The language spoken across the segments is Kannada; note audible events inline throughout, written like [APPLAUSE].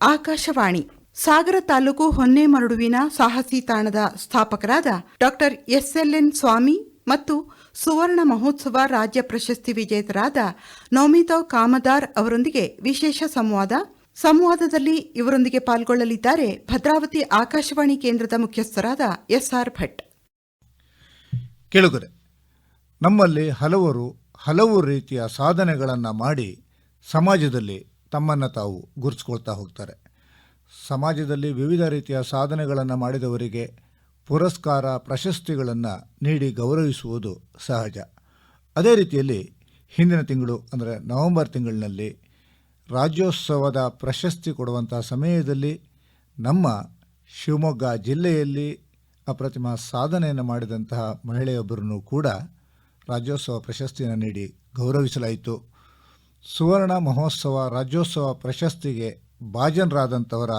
ಆಕಾಶವಾಣಿ, ಸಾಗರ ತಾಲೂಕು ಹೊನ್ನೆಮರಡುವಿನ ಸಾಹಸಿ ತಾಣದ ಸ್ಥಾಪಕರಾದ ಡಾಕ್ಟರ್ ಎಸ್ಎಲ್ಎನ್ ಸ್ವಾಮಿ ಮತ್ತು ಸುವರ್ಣ ಮಹೋತ್ಸವ ರಾಜ್ಯ ಪ್ರಶಸ್ತಿ ವಿಜೇತರಾದ ನೌಮಿತಾ ಕಾಮದಾರ್ ಅವರೊಂದಿಗೆ ವಿಶೇಷ ಸಂವಾದ. ಸಂವಾದದಲ್ಲಿ ಇವರೊಂದಿಗೆ ಪಾಲ್ಗೊಳ್ಳಲಿದ್ದಾರೆ ಭದ್ರಾವತಿ ಆಕಾಶವಾಣಿ ಕೇಂದ್ರದ ಮುಖ್ಯಸ್ಥರಾದ ಎಸ್ಆರ್ ಭಟ್. ಕೆಳಗರೆ, ನಮ್ಮಲ್ಲಿ ಹಲವರು ಹಲವು ರೀತಿಯ ಸಾಧನೆಗಳನ್ನು ಮಾಡಿ ಸಮಾಜದಲ್ಲಿ ತಮ್ಮನ್ನು ತಾವು ಗುರುತಿಸ್ಕೊಳ್ತಾ ಹೋಗ್ತಾರೆ. ಸಮಾಜದಲ್ಲಿ ವಿವಿಧ ರೀತಿಯ ಸಾಧನೆಗಳನ್ನು ಮಾಡಿದವರಿಗೆ ಪುರಸ್ಕಾರ, ಪ್ರಶಸ್ತಿಗಳನ್ನು ನೀಡಿ ಗೌರವಿಸುವುದು ಸಹಜ. ಅದೇ ರೀತಿಯಲ್ಲಿ ಹಿಂದಿನ ತಿಂಗಳು ಅಂದರೆ ನವೆಂಬರ್ ತಿಂಗಳಿನಲ್ಲಿ ರಾಜ್ಯೋತ್ಸವದ ಪ್ರಶಸ್ತಿ ಕೊಡುವಂಥ ಸಮಯದಲ್ಲಿ ನಮ್ಮ ಶಿವಮೊಗ್ಗ ಜಿಲ್ಲೆಯಲ್ಲಿ ಅಪ್ರತಿಮ ಸಾಧನೆಯನ್ನು ಮಾಡಿದಂತಹ ಮಹಿಳೆಯೊಬ್ಬರನ್ನು ಕೂಡ ರಾಜ್ಯೋತ್ಸವ ಪ್ರಶಸ್ತಿಯನ್ನು ನೀಡಿ ಗೌರವಿಸಲಾಯಿತು. ಸುವರ್ಣ ಮಹೋತ್ಸವ, ರಾಜ್ಯೋತ್ಸವ ಪ್ರಶಸ್ತಿಗೆ ಭಾಜನರಾದಂಥವರ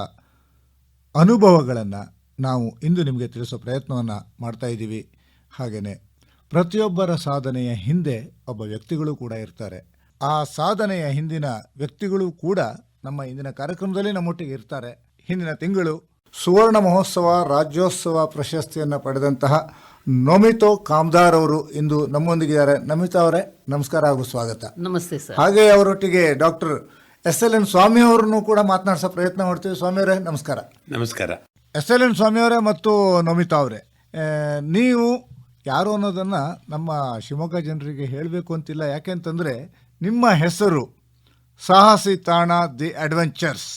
ಅನುಭವಗಳನ್ನು ನಾವು ಇಂದು ನಿಮಗೆ ತಿಳಿಸೋ ಪ್ರಯತ್ನವನ್ನು ಮಾಡ್ತಾ ಇದ್ದೀವಿ. ಹಾಗೆಯೇ ಪ್ರತಿಯೊಬ್ಬರ ಸಾಧನೆಯ ಹಿಂದೆ ಒಬ್ಬ ವ್ಯಕ್ತಿಗಳು ಕೂಡ ಇರ್ತಾರೆ. ಆ ಸಾಧನೆಯ ಹಿಂದಿನ ವ್ಯಕ್ತಿಗಳು ಕೂಡ ನಮ್ಮ ಇಂದಿನ ಕಾರ್ಯಕ್ರಮದಲ್ಲಿ ನಮ್ಮೊಟ್ಟಿಗೆ ಇರ್ತಾರೆ. ಹಿಂದಿನ ತಿಂಗಳು ಸುವರ್ಣ ಮಹೋತ್ಸವ, ರಾಜ್ಯೋತ್ಸವ ಪ್ರಶಸ್ತಿಯನ್ನು ಪಡೆದಂತಹ ನೊಮಿತೋ ಕಾಮ್ದಾರ್ ಅವರು ಇಂದು ನಮ್ಮೊಂದಿಗಿದ್ದಾರೆ ನಮಿತಾ ಅವರೇ ನಮಸ್ಕಾರ ಹಾಗೂ ಸ್ವಾಗತ. ನಮಸ್ತೆ ಸರ್. ಹಾಗೆ ಅವರೊಟ್ಟಿಗೆ doctor S L N Swamy ಅವರನ್ನು ಕೂಡ ಮಾತನಾಡಿಸೋ ಪ್ರಯತ್ನ ಮಾಡ್ತೀವಿ. ಸ್ವಾಮಿ ಅವರೇ ನಮಸ್ಕಾರ. ನಮಸ್ಕಾರ. ಎಸ್ ಎಲ್ ಎನ್ ಸ್ವಾಮಿ ಅವರೇ ಮತ್ತು ನಮಿತಾ ಅವರೇ ನೀವು ಯಾರು ಅನ್ನೋದನ್ನು ನಮ್ಮ ಶಿವಮೊಗ್ಗ ಜನರಿಗೆ ಹೇಳಬೇಕು ಅಂತಿಲ್ಲ. ಯಾಕೆಂತಂದರೆ ನಿಮ್ಮ ಹೆಸರು ಸಾಹಸಿ ತಾಣ ದಿ ಅಡ್ವೆಂಚರ್ಸ್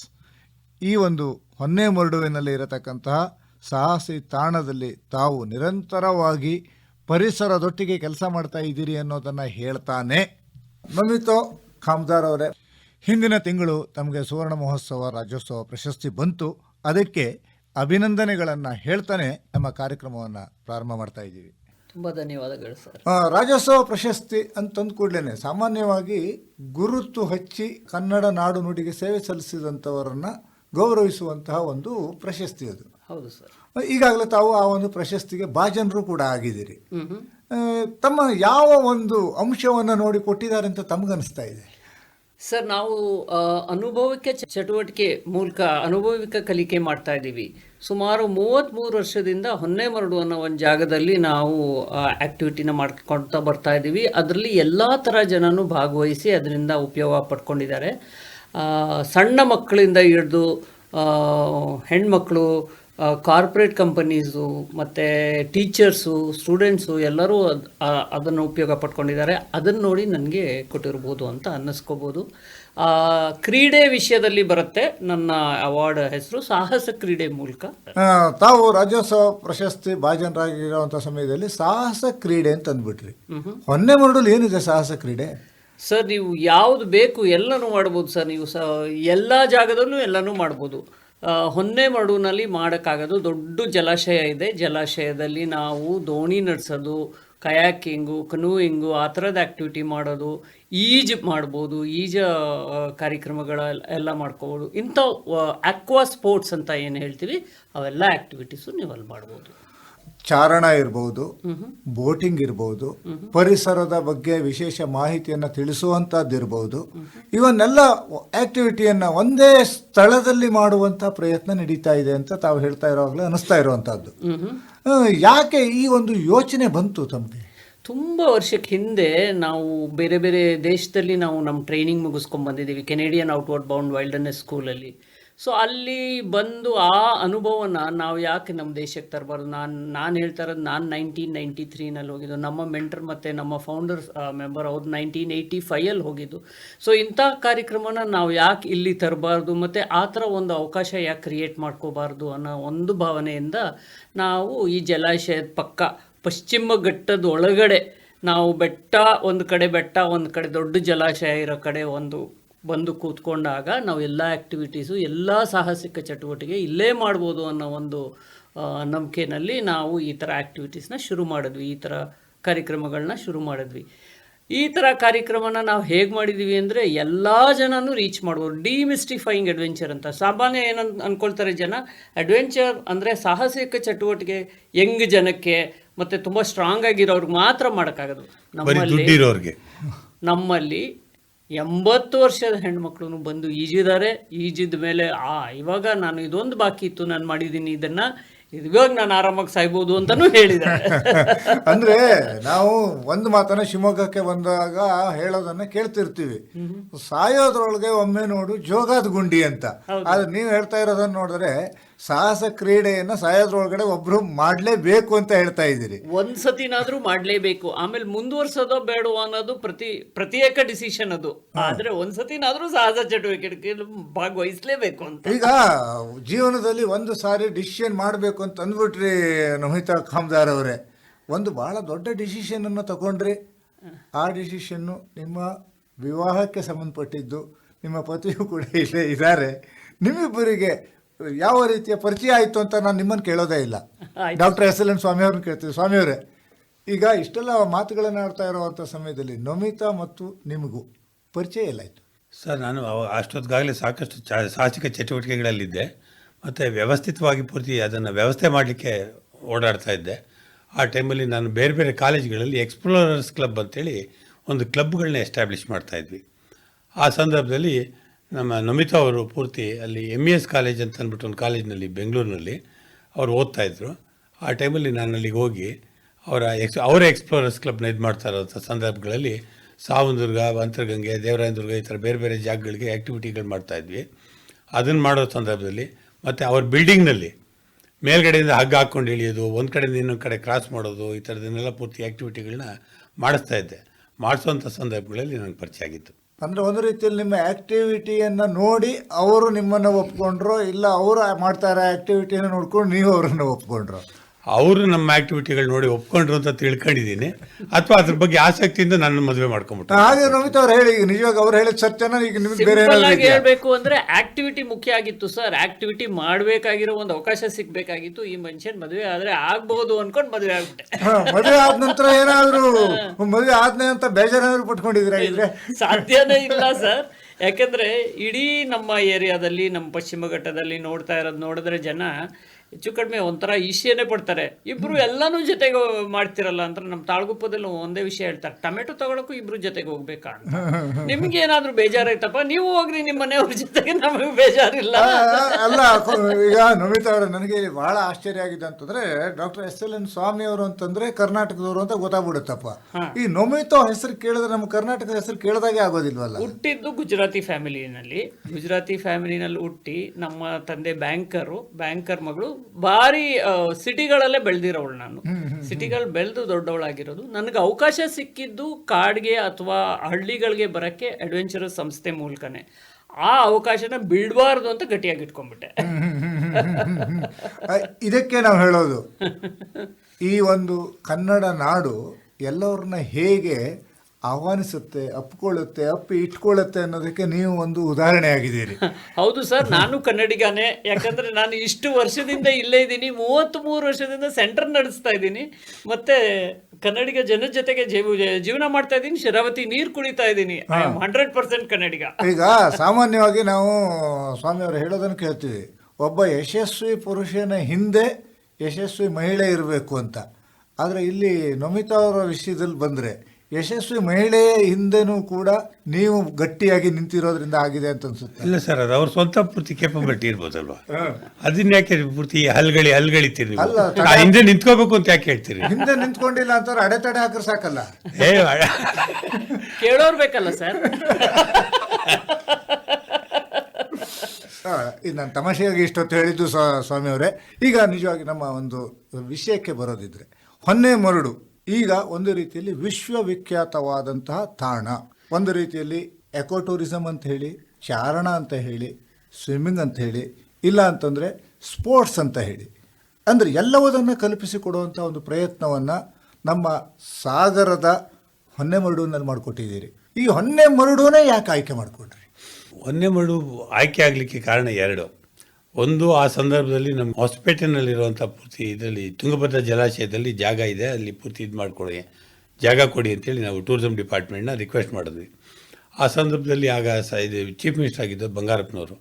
ಈ ಒಂದು ಹೊನ್ನೆಮರಡುವಿನಲ್ಲಿ ಇರತಕ್ಕಂತಹ ಸಾಹಸಿ ತಾಣದಲ್ಲಿ ತಾವು ನಿರಂತರವಾಗಿ ಪರಿಸರದೊಟ್ಟಿಗೆ ಕೆಲಸ ಮಾಡ್ತಾ ಇದ್ದೀರಿ ಅನ್ನೋದನ್ನು ಹೇಳ್ತಾನೆ ನಮಿತೋ ಖಾಮ್ದಾರ್ ಅವರೇ. ಹಿಂದಿನ ತಿಂಗಳು ತಮಗೆ ಸುವರ್ಣ ಮಹೋತ್ಸವ ರಾಜ್ಯೋತ್ಸವ ಪ್ರಶಸ್ತಿ ಬಂತು. ಅದಕ್ಕೆ ಅಭಿನಂದನೆಗಳನ್ನು ಹೇಳ್ತಾನೆ ನಮ್ಮ ಕಾರ್ಯಕ್ರಮವನ್ನು ಪ್ರಾರಂಭ ಮಾಡ್ತಾ ಇದ್ದೀವಿ. ತುಂಬ ಧನ್ಯವಾದಗಳು ಸರ್. ರಾಜ್ಯೋತ್ಸವ ಪ್ರಶಸ್ತಿ ಅಂತಂದು ಕೂಡಲೇ ಸಾಮಾನ್ಯವಾಗಿ ಗುರುತು ಹಚ್ಚಿ ಕನ್ನಡ ನಾಡು ನುಡಿಗೆ ಸೇವೆ ಸಲ್ಲಿಸಿದಂಥವರನ್ನು ಗೌರವಿಸುವಂತಹ ಒಂದು ಪ್ರಶಸ್ತಿ ಅದು. ಹೌದು ಸರ್. ಈಗಾಗಲೇ ತಾವು ಆ ಒಂದು ಪ್ರಶಸ್ತಿಗೆ ಭಾಜನರು ಕೂಡ ಆಗಿದ್ದೀರಿ. ತಮ್ಮ ಯಾವ ಒಂದು ಅಂಶವನ್ನು ನೋಡಿ ಕೊಟ್ಟಿದ್ದಾರೆ ಅಂತ ತಮಗನಿಸ್ತಾ ಇದೆ? ಸರ್ ನಾವು ಅನುಭವಕ್ಕೆ ಚಟುವಟಿಕೆ ಮೂಲಕ ಅನುಭವಿಕ ಕಲಿಕೆ ಮಾಡ್ತಾ ಇದ್ದೀವಿ. ಸುಮಾರು ಮೂವತ್ತ್ಮೂರು ವರ್ಷದಿಂದ ಹೊನ್ನೆಮರಡು ಅನ್ನೋ ಒಂದು ಜಾಗದಲ್ಲಿ ನಾವು ಆ್ಯಕ್ಟಿವಿಟಿನ ಮಾಡ್ಕೊಳ್ತಾ ಬರ್ತಾ ಇದ್ದೀವಿ. ಅದರಲ್ಲಿ ಎಲ್ಲ ಥರ ಜನನೂ ಭಾಗವಹಿಸಿ ಅದರಿಂದ ಉಪಯೋಗ ಪಡ್ಕೊಂಡಿದ್ದಾರೆ. ಸಣ್ಣ ಮಕ್ಕಳಿಂದ ಹಿಡಿದು ಹೆಣ್ಮಕ್ಳು ಕಾರ್ಪೊರೇಟ್ ಕಂಪನೀಸು ಮತ್ತು ಟೀಚರ್ಸು ಸ್ಟೂಡೆಂಟ್ಸು ಎಲ್ಲರೂ ಅದು ಅದನ್ನು ಉಪಯೋಗ ಪಡ್ಕೊಂಡಿದ್ದಾರೆ. ಅದನ್ನು ನೋಡಿ ನನಗೆ ಕೊಟ್ಟಿರ್ಬೋದು ಅಂತ ಅನ್ನಿಸ್ಕೋಬೋದು. ಕ್ರೀಡೆ ವಿಷಯದಲ್ಲಿ ಬರುತ್ತೆ ನನ್ನ ಅವಾರ್ಡ್ ಹೆಸರು ಸಾಹಸ ಕ್ರೀಡೆ ಮೂಲಕ. ತಾವು ರಾಜ್ಯೋತ್ಸವ ಪ್ರಶಸ್ತಿ ಭಾಜನರಾಗಿರುವಂಥ ಸಮಯದಲ್ಲಿ ಸಾಹಸ ಕ್ರೀಡೆ ಅಂತ ಅಂದ್ಬಿಟ್ರಿ. ಹೊನ್ನೆ ಮರಡಲು ಏನಿದೆ ಸಾಹಸ ಕ್ರೀಡೆ? ಸರ್ ನೀವು ಯಾವುದು ಬೇಕು ಎಲ್ಲನೂ ಮಾಡ್ಬೋದು ಸರ್. ನೀವು ಸ ಎಲ್ಲ ಜಾಗದಲ್ಲೂ ಎಲ್ಲನೂ ಮಾಡ್ಬೋದು. ಆ, ಹೊನ್ನೆಮಡುವಿನಲ್ಲಿ ಮಾಡೋಕ್ಕಾಗೋದು. ದೊಡ್ಡ ಜಲಾಶಯ ಇದೆ. ಜಲಾಶಯದಲ್ಲಿ ನಾವು ದೋಣಿ ನಡೆಸೋದು ಕಯಾಕಿಂಗು ಕನೂಯಿಂಗು ಆ ಥರದ ಆ್ಯಕ್ಟಿವಿಟಿ ಮಾಡೋದು ಈಜ್ ಮಾಡ್ಬೋದು ಈಜ ಕಾರ್ಯಕ್ರಮಗಳ ಎಲ್ಲ ಮಾಡ್ಕೋಬೋದು. ಇಂಥ ಆಕ್ವಾ ಸ್ಪೋರ್ಟ್ಸ್ ಅಂತ ಏನು ಹೇಳ್ತೀವಿ? ಅವೆಲ್ಲ ಆ್ಯಕ್ಟಿವಿಟೀಸು ನೀವು ಅಲ್ಲಿ ಮಾಡ್ಬೋದು. ಚಾರಣ ಇರ್ಬೋದು, ಬೋಟಿಂಗ್ ಇರ್ಬೋದು, ಪರಿಸರದ ಬಗ್ಗೆ ವಿಶೇಷ ಮಾಹಿತಿಯನ್ನು ತಿಳಿಸುವಂಥದ್ದು ಇರ್ಬೋದು ಇವನ್ನೆಲ್ಲ ಆಕ್ಟಿವಿಟಿಯನ್ನು ಒಂದೇ ಸ್ಥಳದಲ್ಲಿ ಮಾಡುವಂಥ ಪ್ರಯತ್ನ ನಡೀತಾ ಇದೆ ಅಂತ ತಾವು ಹೇಳ್ತಾ ಇರೋವಾಗಲೇ ಅನಿಸ್ತಾ ಇರುವಂಥದ್ದು ಯಾಕೆ ಈ ಒಂದು ಯೋಚನೆ ಬಂತು ತಮಗೆ? ತುಂಬ ವರ್ಷಕ್ಕೆ ಹಿಂದೆ ನಾವು ಬೇರೆ ಬೇರೆ ದೇಶದಲ್ಲಿ ನಾವು ನಮ್ಮ ಟ್ರೈನಿಂಗ್ ಮುಗಿಸ್ಕೊಂಡು ಬಂದಿದ್ದೀವಿ. ಕೆನೇಡಿಯನ್ ಔಟ್ವರ್ಡ್ ಬೌಂಡ್ ವೈಲ್ಡ್ನೆಸ್ ಸ್ಕೂಲಲ್ಲಿ ಸೊ ಅಲ್ಲಿ ಬಂದು ಆ ಅನುಭವನ ನಾವು ಯಾಕೆ ನಮ್ಮ ದೇಶಕ್ಕೆ ತರಬಾರ್ದು? ನಾನು ನಾನು ಹೇಳ್ತಾ ಇರೋದು ನಾನು ನೈನ್ಟೀನ್ ನೈಂಟಿ ತ್ರೀನಲ್ಲಿ ಹೋಗಿದ್ದು. ನಮ್ಮ ಮೆಂಟರ್ ಮತ್ತು ನಮ್ಮ ಫೌಂಡರ್ಸ್ ಮೆಂಬರ್ ಅವ್ರು ನೈನ್ಟೀನ್ ಏಯ್ಟಿ ಫೈವಲ್ಲಿ ಹೋಗಿದ್ದು. ಸೊ ಇಂಥ ಕಾರ್ಯಕ್ರಮನ ನಾವು ಯಾಕೆ ಇಲ್ಲಿ ತರಬಾರ್ದು? ಮತ್ತು ಆ ಥರ ಒಂದು ಅವಕಾಶ ಯಾಕೆ ಕ್ರಿಯೇಟ್ ಮಾಡ್ಕೋಬಾರ್ದು ಅನ್ನೋ ಒಂದು ಭಾವನೆಯಿಂದ ನಾವು ಈ ಜಲಾಶಯದ ಪಕ್ಕ, ಪಶ್ಚಿಮ ಘಟ್ಟದ ಒಳಗಡೆ ನಾವು ಬೆಟ್ಟ, ಒಂದು ಕಡೆ ಬೆಟ್ಟ, ಒಂದು ಕಡೆ ದೊಡ್ಡ ಜಲಾಶಯ ಇರೋ ಕಡೆ ಒಂದು ಬಂದು ಕೂತ್ಕೊಂಡಾಗ ನಾವು ಎಲ್ಲ ಆ್ಯಕ್ಟಿವಿಟೀಸು ಎಲ್ಲ ಸಾಹಸಿಕ ಚಟುವಟಿಕೆ ಇಲ್ಲೇ ಮಾಡ್ಬೋದು ಅನ್ನೋ ಒಂದು ನಂಬಿಕೆನಲ್ಲಿ ನಾವು ಈ ಥರ ಆ್ಯಕ್ಟಿವಿಟೀಸ್ನ ಶುರು ಮಾಡಿದ್ವಿ ಈ ಥರ ಕಾರ್ಯಕ್ರಮಗಳನ್ನ ಶುರು ಮಾಡಿದ್ವಿ. ಈ ಥರ ಕಾರ್ಯಕ್ರಮನ ನಾವು ಹೇಗೆ ಮಾಡಿದ್ದೀವಿ ಅಂದರೆ ಎಲ್ಲ ಜನನೂ ರೀಚ್ ಮಾಡ್ಬೋದು. ಡಿಮಿಸ್ಟಿಫೈಯಿಂಗ್ ಅಡ್ವೆಂಚರ್ ಅಂತ. ಸಾಮಾನ್ಯ ಏನನ್ ಅನ್ಕೊಳ್ತಾರೆ ಜನ ಅಡ್ವೆಂಚರ್ ಅಂದರೆ ಸಾಹಸಿಕ ಚಟುವಟಿಕೆ ಯಂಗ್ ಜನಕ್ಕೆ ಮತ್ತು ತುಂಬ ಸ್ಟ್ರಾಂಗ್ ಆಗಿರೋರ್ಗೆ ಮಾತ್ರ ಮಾಡೋಕ್ಕಾಗೋದು. ನಮ್ಮಲ್ಲಿ ನಮ್ಮಲ್ಲಿ ಎಂಬತ್ತು ವರ್ಷದ ಹೆಣ್ಮಕ್ಳು ಬಂದು ಈಜಿದ್ದಾರೆ ಈಜಿದ ಮೇಲೆ ಆ ಇವಾಗ ನಾನು ಇದೊಂದು ಬಾಕಿ ಇತ್ತು ನಾನು ಮಾಡಿದ್ದೀನಿ ಇದನ್ನ ಇವಾಗ ನಾನು ಆರಾಮಾಗಿ ಸಾಯ್ಬೋದು ಅಂತಲೂ ಹೇಳಿದ್ದಾರೆ [LAUGHS] ಅಂದ್ರೆ ನಾವು ಒಂದು ಮಾತನ್ನ ಶಿವಮೊಗ್ಗಕ್ಕೆ ಬಂದಾಗ ಹೇಳೋದನ್ನ ಕೇಳ್ತಿರ್ತೀವಿ. ಸಾಯೋದ್ರೊಳಗೆ ಒಮ್ಮೆ ನೋಡು ಜೋಗಾದ ಗುಂಡಿ ಅಂತ. ಆದ್ರೆ ನೀವು ಹೇಳ್ತಾ ಇರೋದನ್ನ ನೋಡಿದ್ರೆ ಸಾಹಸ ಕ್ರೀಡೆಯನ್ನ ಸಾಯೋದ್ರೊಳಗಡೆ ಒಬ್ರು ಮಾಡ್ಲೇಬೇಕು ಅಂತ ಹೇಳ್ತಾ ಇದ್ದೀರಿ. ಒಂದು ಸತಿನಾದರೂ ಮಾಡ್ಲೇಬೇಕು. ಆಮೇಲೆ ಮುಂದುವರ್ಸೋದೋ ಬೇಡವೋ ಅನ್ನೋದು ಪ್ರತಿ ಪ್ರತ್ಯೇಕ ಡಿಸಿಷನ್ ಅದು. ಆದ್ರೆ ಒಂದು ಸತಿನಾದರೂ ಸಾಹಸ ಚಟುವಟಿಕೆ ಭಾಗವಹಿಸ್ಲೇಬೇಕು ಅಂತ. ಈಗ ಜೀವನದಲ್ಲಿ ಒಂದು ಸಾರಿ ಡಿಸಿಷನ್ ಮಾಡಬೇಕು ಅಂತ ಅಂದ್ಬಿಟ್ರಿ ನಮಿತಾ ಖಾಮ್ದಾರ್ ಅವರೇ. ಒಂದು ಬಹಳ ದೊಡ್ಡ ಡಿಸಿಷನ್ ಅನ್ನು ತಗೊಂಡ್ರಿ. ಆ ಡಿಸಿಷನ್ನು ನಿಮ್ಮ ವಿವಾಹಕ್ಕೆ ಸಂಬಂಧಪಟ್ಟಿದ್ದು ನಿಮ್ಮ ಪತಿಯು ಕೂಡ ಇಲ್ಲೇ ಇದ್ದಾರೆ. ನಿಮ್ಮಿಬ್ಬರಿಗೆ ಯಾವ ರೀತಿಯ ಪರಿಚಯ ಆಯಿತು ಅಂತ ನಾನು ನಿಮ್ಮನ್ನು ಕೇಳೋದೇ ಇಲ್ಲ. Doctor S. L. N. Swamy ಅವ್ರನ್ನ ಕೇಳ್ತೀವಿ. ಸ್ವಾಮಿಯವರೇ ಈಗ ಇಷ್ಟೆಲ್ಲ ಮಾತುಗಳನ್ನು ಆಡ್ತಾ ಇರುವಂಥ ಸಮಯದಲ್ಲಿ ನಮಿತಾ ಮತ್ತು ನಿಮಗೂ ಪರಿಚಯ ಎಲ್ಲ ಆಯಿತು. ಸರ್ ನಾನು ಅಷ್ಟೊತ್ತಿಗಾಗಲೇ ಸಾಕಷ್ಟು ಚ ಸಾಹಸಿಕ ಚಟುವಟಿಕೆಗಳಲ್ಲಿದ್ದೆ. ಮತ್ತು ವ್ಯವಸ್ಥಿತವಾಗಿ ಪೂರ್ತಿ ಅದನ್ನು ವ್ಯವಸ್ಥೆ ಮಾಡಲಿಕ್ಕೆ ಓಡಾಡ್ತಾ ಇದ್ದೆ. ಆ ಟೈಮಲ್ಲಿ ನಾನು ಬೇರೆ ಬೇರೆ ಕಾಲೇಜ್ಗಳಲ್ಲಿ ಎಕ್ಸ್ಪ್ಲೋರರ್ಸ್ ಕ್ಲಬ್ ಅಂತೇಳಿ ಒಂದು ಕ್ಲಬ್ಗಳನ್ನ ಎಸ್ಟಾಬ್ಲಿಷ್ ಮಾಡ್ತಾಯಿದ್ವಿ ಆ ಸಂದರ್ಭದಲ್ಲಿ ನಮ್ಮ ನಮಿತಾ ಅವರು ಪೂರ್ತಿ ಅಲ್ಲಿ ಎಂ ಇ ಎಸ್ ಕಾಲೇಜ್ ಅಂತ ಅಂದ್ಬಿಟ್ಟು ಒಂದು ಕಾಲೇಜಿನಲ್ಲಿ ಬೆಂಗಳೂರಿನಲ್ಲಿ ಅವರು ಓದ್ತಾ ಇದ್ರು. ಆ ಟೈಮಲ್ಲಿ ನಾನು ಅಲ್ಲಿಗೆ ಹೋಗಿ ಅವರ ಎಕ್ಸ್ ಅವರ ಎಕ್ಸ್ಪ್ಲೋರರ್ಸ್ ಕ್ಲಬ್ನ ಇದು ಮಾಡ್ತಾ ಇರೋಂಥ ಸಂದರ್ಭಗಳಲ್ಲಿ ಸಾವಂದುರ್ಗ ಅಂತರ್ಗಂಗೆ, ದೇವರಾಯನದುರ್ಗ ಈ ಥರ ಬೇರೆ ಬೇರೆ ಜಾಗಗಳಿಗೆ ಆ್ಯಕ್ಟಿವಿಟಿಗಳು ಮಾಡ್ತಾ ಇದ್ವಿ. ಅದನ್ನು ಮಾಡೋ ಸಂದರ್ಭದಲ್ಲಿ ಮತ್ತು ಅವ್ರ ಬಿಲ್ಡಿಂಗ್ನಲ್ಲಿ ಮೇಲ್ಗಡೆಯಿಂದ ಹಗ್ಗ ಹಾಕ್ಕೊಂಡು ಇಳಿಯೋದು, ಒಂದು ಕಡೆಯಿಂದ ಇನ್ನೊಂದು ಕಡೆ ಕ್ರಾಸ್ ಮಾಡೋದು, ಈ ಥರದನ್ನೆಲ್ಲ ಪೂರ್ತಿ ಆ್ಯಕ್ಟಿವಿಟಿಗಳನ್ನ ಮಾಡಿಸ್ತಾ ಇದ್ದೆ. ಮಾಡಿಸೋಂಥ ಸಂದರ್ಭಗಳಲ್ಲಿ ನನಗೆ ಪರಿಚಯ ಆಗಿತ್ತು. ಅಂದ್ರೆ ಒಂದು ರೀತಿಯಲ್ಲಿ ನಿಮ್ಮ ಆ್ಯಕ್ಟಿವಿಟಿಯನ್ನು ನೋಡಿ ಅವರು ನಿಮ್ಮನ್ನು ಒಪ್ಕೊಂಡ್ರು, ಇಲ್ಲ ಅವರು ಮಾಡ್ತಾರೆ ಆ್ಯಕ್ಟಿವಿಟಿಯನ್ನು ನೋಡ್ಕೊಂಡು ನೀವು ಅವರನ್ನು ಒಪ್ಕೊಂಡ್ರು. ಅವರು ನಮ್ಮ ಆಕ್ಟಿವಿಟಿಗಳು ನೋಡಿ ಒಪ್ಕೊಂಡ್ರು ಅಂತ ತಿಳ್ಕೊಂಡಿದ್ದೀನಿ. ಅಥವಾ ಅದ್ರ ಬಗ್ಗೆ ಆಸಕ್ತಿಯಿಂದ ನನ್ನ ಮದುವೆ ಮಾಡ್ಕೊಂಬಿಟ್ಟು ಹಾಗೆ ನಮಿತಾ ಅವ್ರು ಹೇಳಿ ಈಗ ನಿಜವಾಗ ಅವ್ರು ಹೇಳಿದ ಸತ್ಯನ ಈಗ ನಿಮ್ಗೆ ಬೇರೆ ಏನಾದ್ರು ಆಗಿ ಇದೆಯಾ? ಹೇಳ್ಬೇಕು ಅಂದ್ರೆ ಆಕ್ಟಿವಿಟಿ ಮುಖ್ಯ ಆಗಿತ್ತು ಸರ್ ಆಕ್ಟಿವಿಟಿ ಮಾಡ್ಬೇಕಾಗಿರೋ ಒಂದು ಅವಕಾಶ ಸಿಗ್ಬೇಕಾಗಿತ್ತು. ಈ ಮನುಷ್ಯನ್ ಮದುವೆ ಆದ್ರೆ ಆಗ್ಬಹುದು ಅನ್ಕೊಂಡ್ ಮದುವೆ ಆಗ್ಬಿಟ್ಟೆ. ಹಾ, ಮದುವೆ ಆದ ನಂತರ ಏನಾದ್ರು ಮದುವೆ ಆದ್ನೆ ಅಂತ ಬೇಜಾರಾದ್ರು ಪಟ್ಕೊಂಡಿದ್ರೆ ಇದ್ರೆ ಸಾಧ್ಯನೇ ಇಲ್ಲ [LAUGHS] ಸರ್ ಯಾಕಂದ್ರೆ ಇಡೀ ನಮ್ಮ ಏರಿಯಾದಲ್ಲಿ ನಮ್ಮ ಪಶ್ಚಿಮ ಘಟ್ಟದಲ್ಲಿ ನೋಡ್ತಾ ಇರೋದು ನೋಡಿದ್ರೆ ಜನ ಹೆಚ್ಚು ಕಡಿಮೆ ಒಂಥರ ಈಶೆನೇ ಪಡ್ತಾರೆ. ಇಬ್ರು ಎಲ್ಲಾನು ಜೊತೆಗೆ ಮಾಡ್ತಿರಲ್ಲ ಅಂತ ನಮ್ಮ ತಾಳ್ಗುಪ್ಪದಲ್ಲಿ ಒಂದೇ ವಿಷಯ ಹೇಳ್ತಾರೆ. ಟೊಮೆಟೊ ತಗೊಳಕ್ಕೂ ಇಬ್ರು ಜೊತೆಗೆ ಹೋಗ್ಬೇಕಾ [LAUGHS] ನಿಮ್ಗೆ ಏನಾದ್ರೂ ಬೇಜಾರಾಯ್ತಪ್ಪ? ನೀವು ಹೋಗ್ರಿ ನಿಮ್ಮ ಮನೆಯವ್ರ ಜೊತೆಗೆ ನಮಗೆ ಬೇಜಾರಿಲ್ಲ. ಅಲ್ಲ ಈಗ ನಮಿತಾ ಅವರೇ ನನಗೆ ಬಹಳ ಆಶ್ಚರ್ಯ ಆಗಿದೆ ಅಂತಂದ್ರೆ doctor S L N Swamy ಅವರು ಅಂತಂದ್ರೆ ಕರ್ನಾಟಕದವರು ಅಂತ ಗೊತ್ತಾಗ್ಬಿಡುತ್ತಪ್ಪ. ಈ ನೊಮಿತೋ ಹೆಸರು ಕೇಳಿದ್ರೆ ನಮ್ಮ ಕರ್ನಾಟಕದ ಹೆಸರು ಕೇಳಿದಾಗೆ ಆಗೋದಿಲ್ವಲ್ಲ? ಹುಟ್ಟಿದ್ದು ಗುಜರಾತಿ ಫ್ಯಾಮಿಲಿನಲ್ಲಿ. ಗುಜರಾತಿ ಫ್ಯಾಮಿಲಿನಲ್ಲಿ ಹುಟ್ಟಿ ನಮ್ಮ ತಂದೆ ಬ್ಯಾಂಕರು ಬ್ಯಾಂಕರ್ ಮಗಳು ಭಾರಿ ಸಿಟಿಗಳಲ್ಲೇ ಬೆಳೆದಿರೋಳು ನಾನು. ಸಿಟಿಗಳು ಬೆಳೆದು ದೊಡ್ಡವಳಾಗಿರೋದು. ನನಗೆ ಅವಕಾಶ ಸಿಕ್ಕಿದ್ದು ಕಾಡ್ಗೆ ಅಥವಾ ಹಳ್ಳಿಗಳಿಗೆ ಬರೋಕ್ಕೆ ಅಡ್ವೆಂಚರಸ್ ಸಂಸ್ಥೆ ಮೂಲಕನೇ. ಆ ಅವಕಾಶನ ಬಿಡಬಾರ್ದು ಅಂತ ಗಟ್ಟಿಯಾಗಿ ಇಟ್ಕೊಂಡ್ಬಿಟ್ಟೆ. ಇದಕ್ಕೆ ನಾವು ಹೇಳೋದು. ಈ ಒಂದು ಕನ್ನಡ ನಾಡು ಎಲ್ಲವ್ರನ್ನ ಹೇಗೆ ಆಹ್ವಾನಿಸುತ್ತೆ ಅಪ್ಕೊಳ್ಳುತ್ತೆ ಅಪ್ಪಿ ಇಟ್ಕೊಳ್ಳುತ್ತೆ ಅನ್ನೋದಕ್ಕೆ ನೀವು ಒಂದು ಉದಾಹರಣೆ ಆಗಿದ್ದೀರಿ [LAUGHS] ಹೌದು ಸರ್ ನಾನು ಕನ್ನಡಿಗಾನೆ. ಯಾಕಂದ್ರೆ ನಾನು ಇಷ್ಟು ವರ್ಷದಿಂದ ಇಲ್ಲೇ ಇದ್ದೀನಿ ಮೂವತ್ತ್ ಮೂರು ವರ್ಷದಿಂದ ಸೆಂಟರ್ ನಡೆಸ್ತಾ ಇದ್ದೀನಿ. ಮತ್ತೆ ಕನ್ನಡಿಗ ಜನ ಜೊತೆಗೆ ಜೀವ ಜೀವನ ಮಾಡ್ತಾ ಇದ್ದೀನಿ ಶರಾವತಿ ನೀರು ಕುಡಿತಾ ಇದ್ದೀನಿ. Hundred percent Kannadiga. ಈಗ ಸಾಮಾನ್ಯವಾಗಿ ನಾವು ಸ್ವಾಮಿಯವರು ಹೇಳೋದನ್ನು ಕೇಳ್ತೀವಿ. ಒಬ್ಬ ಯಶಸ್ವಿ ಪುರುಷನ ಹಿಂದೆ ಯಶಸ್ವಿ ಮಹಿಳೆ ಇರಬೇಕು ಅಂತ. ಆದರೆ ಇಲ್ಲಿ ನಮಿತಾ ಅವರ ವಿಷಯದಲ್ಲಿ ಬಂದರೆ ಯಶಸ್ವಿ ಮಹಿಳೆಯ ಹಿಂದೆನೂ ಕೂಡ ನೀವು ಗಟ್ಟಿಯಾಗಿ ನಿಂತಿರೋದ್ರಿಂದ ಆಗಿದೆ ಅಂತ ಅನ್ಸುತ್ತೆ. ಇಲ್ಲ ಸರ್ ಅದು ಅವ್ರ ಸ್ವಂತ ಪೂರ್ತಿ ಕೆಪಬಿಲಿಟಿ ಇರ್ಬೋದಲ್ವಾ? ಅದನ್ನ ಯಾಕೆ ಪೂರ್ತಿ ಹಲ್ಗಳಿ ಹಲ್ಗಳಿತೀರಿ ನೀವು ಅಲ್ಲ, ಆ ಹಿಂದೆ ನಿಂತ್ಕೋಬೇಕು ಅಂತ ಯಾಕೆ ಹೇಳ್ತೀರಿ? ಹಿಂದೆ ನಿಂತ್ಕೊಂಡಿಲ್ಲ ಅಂತಾರೆ ಅಡೆತಡೆ ಹಾಕಿದ್ರೆ ಸಾಕಲ್ಲ. ಏ ಕೇಳೋರ್ ಬೇಕಲ್ಲ ಸರ್? ಇದು ನಾನು ತಮಾಷೆಯಾಗಿ ಇಷ್ಟೊತ್ತು ಹೇಳಿದ್ದು ಸ್ವಾಮಿ ಸ್ವಾಮಿಯವರೇ. ಈಗ ನಿಜವಾಗಿ ನಮ್ಮ ಒಂದು ವಿಷಯಕ್ಕೆ ಬರೋದಿದ್ರೆ ಹೊನ್ನೆ ಮರಡು ಈಗ ಒಂದು ರೀತಿಯಲ್ಲಿ ವಿಶ್ವವಿಖ್ಯಾತವಾದಂತಹ ತಾಣ. ಒಂದು ರೀತಿಯಲ್ಲಿ ಎಕೋ ಟೂರಿಸಮ್ ಅಂತ ಹೇಳಿ, ಚಾರಣ ಅಂತ ಹೇಳಿ, ಸ್ವಿಮ್ಮಿಂಗ್ ಅಂತ ಹೇಳಿ, ಇಲ್ಲ ಅಂತಂದರೆ ಸ್ಪೋರ್ಟ್ಸ್ ಅಂತ ಹೇಳಿ. ಅಂದರೆ ಎಲ್ಲವುದನ್ನು ಕಲ್ಪಿಸಿಕೊಡುವಂಥ ಒಂದು ಪ್ರಯತ್ನವನ್ನು ನಮ್ಮ ಸಾಗರದ ಹೊನ್ನೆ ಮರಡುವಿನಲ್ಲಿ ಮಾಡಿಕೊಟ್ಟಿದ್ದೀರಿ. ಈ ಹೊನ್ನೆ ಮರಡುವನೇ ಯಾಕೆ ಆಯ್ಕೆ ಮಾಡಿಕೊಂಡ್ರಿ? ಹೊನ್ನೆ ಮರಡು ಆಯ್ಕೆ ಆಗಲಿಕ್ಕೆ ಕಾರಣ ಎರಡು. ಒಂದು, ಆ ಸಂದರ್ಭದಲ್ಲಿ ನಮ್ಮ ಹೊಸಪೇಟೆನಲ್ಲಿರುವಂಥ ಪೂರ್ತಿ ಇದರಲ್ಲಿ ತುಂಗಭದ್ರಾ ಜಲಾಶಯದಲ್ಲಿ ಜಾಗ ಇದೆ, ಅಲ್ಲಿ ಪೂರ್ತಿ ಇದು ಮಾಡಿಕೊಡಿ, ಜಾಗ ಕೊಡಿ ಅಂತೇಳಿ ನಾವು ಟೂರಿಸಂ ಡಿಪಾರ್ಟ್ಮೆಂಟ್ನ ರಿಕ್ವೆಸ್ಟ್ ಮಾಡಿದ್ವಿ. ಆ ಸಂದರ್ಭದಲ್ಲಿ ಆಗ ಸ ಇದು ಚೀಫ್ ಮಿನಿಸ್ಟರ್ ಆಗಿದ್ದು ಬಂಗಾರಪ್ಪನವರು.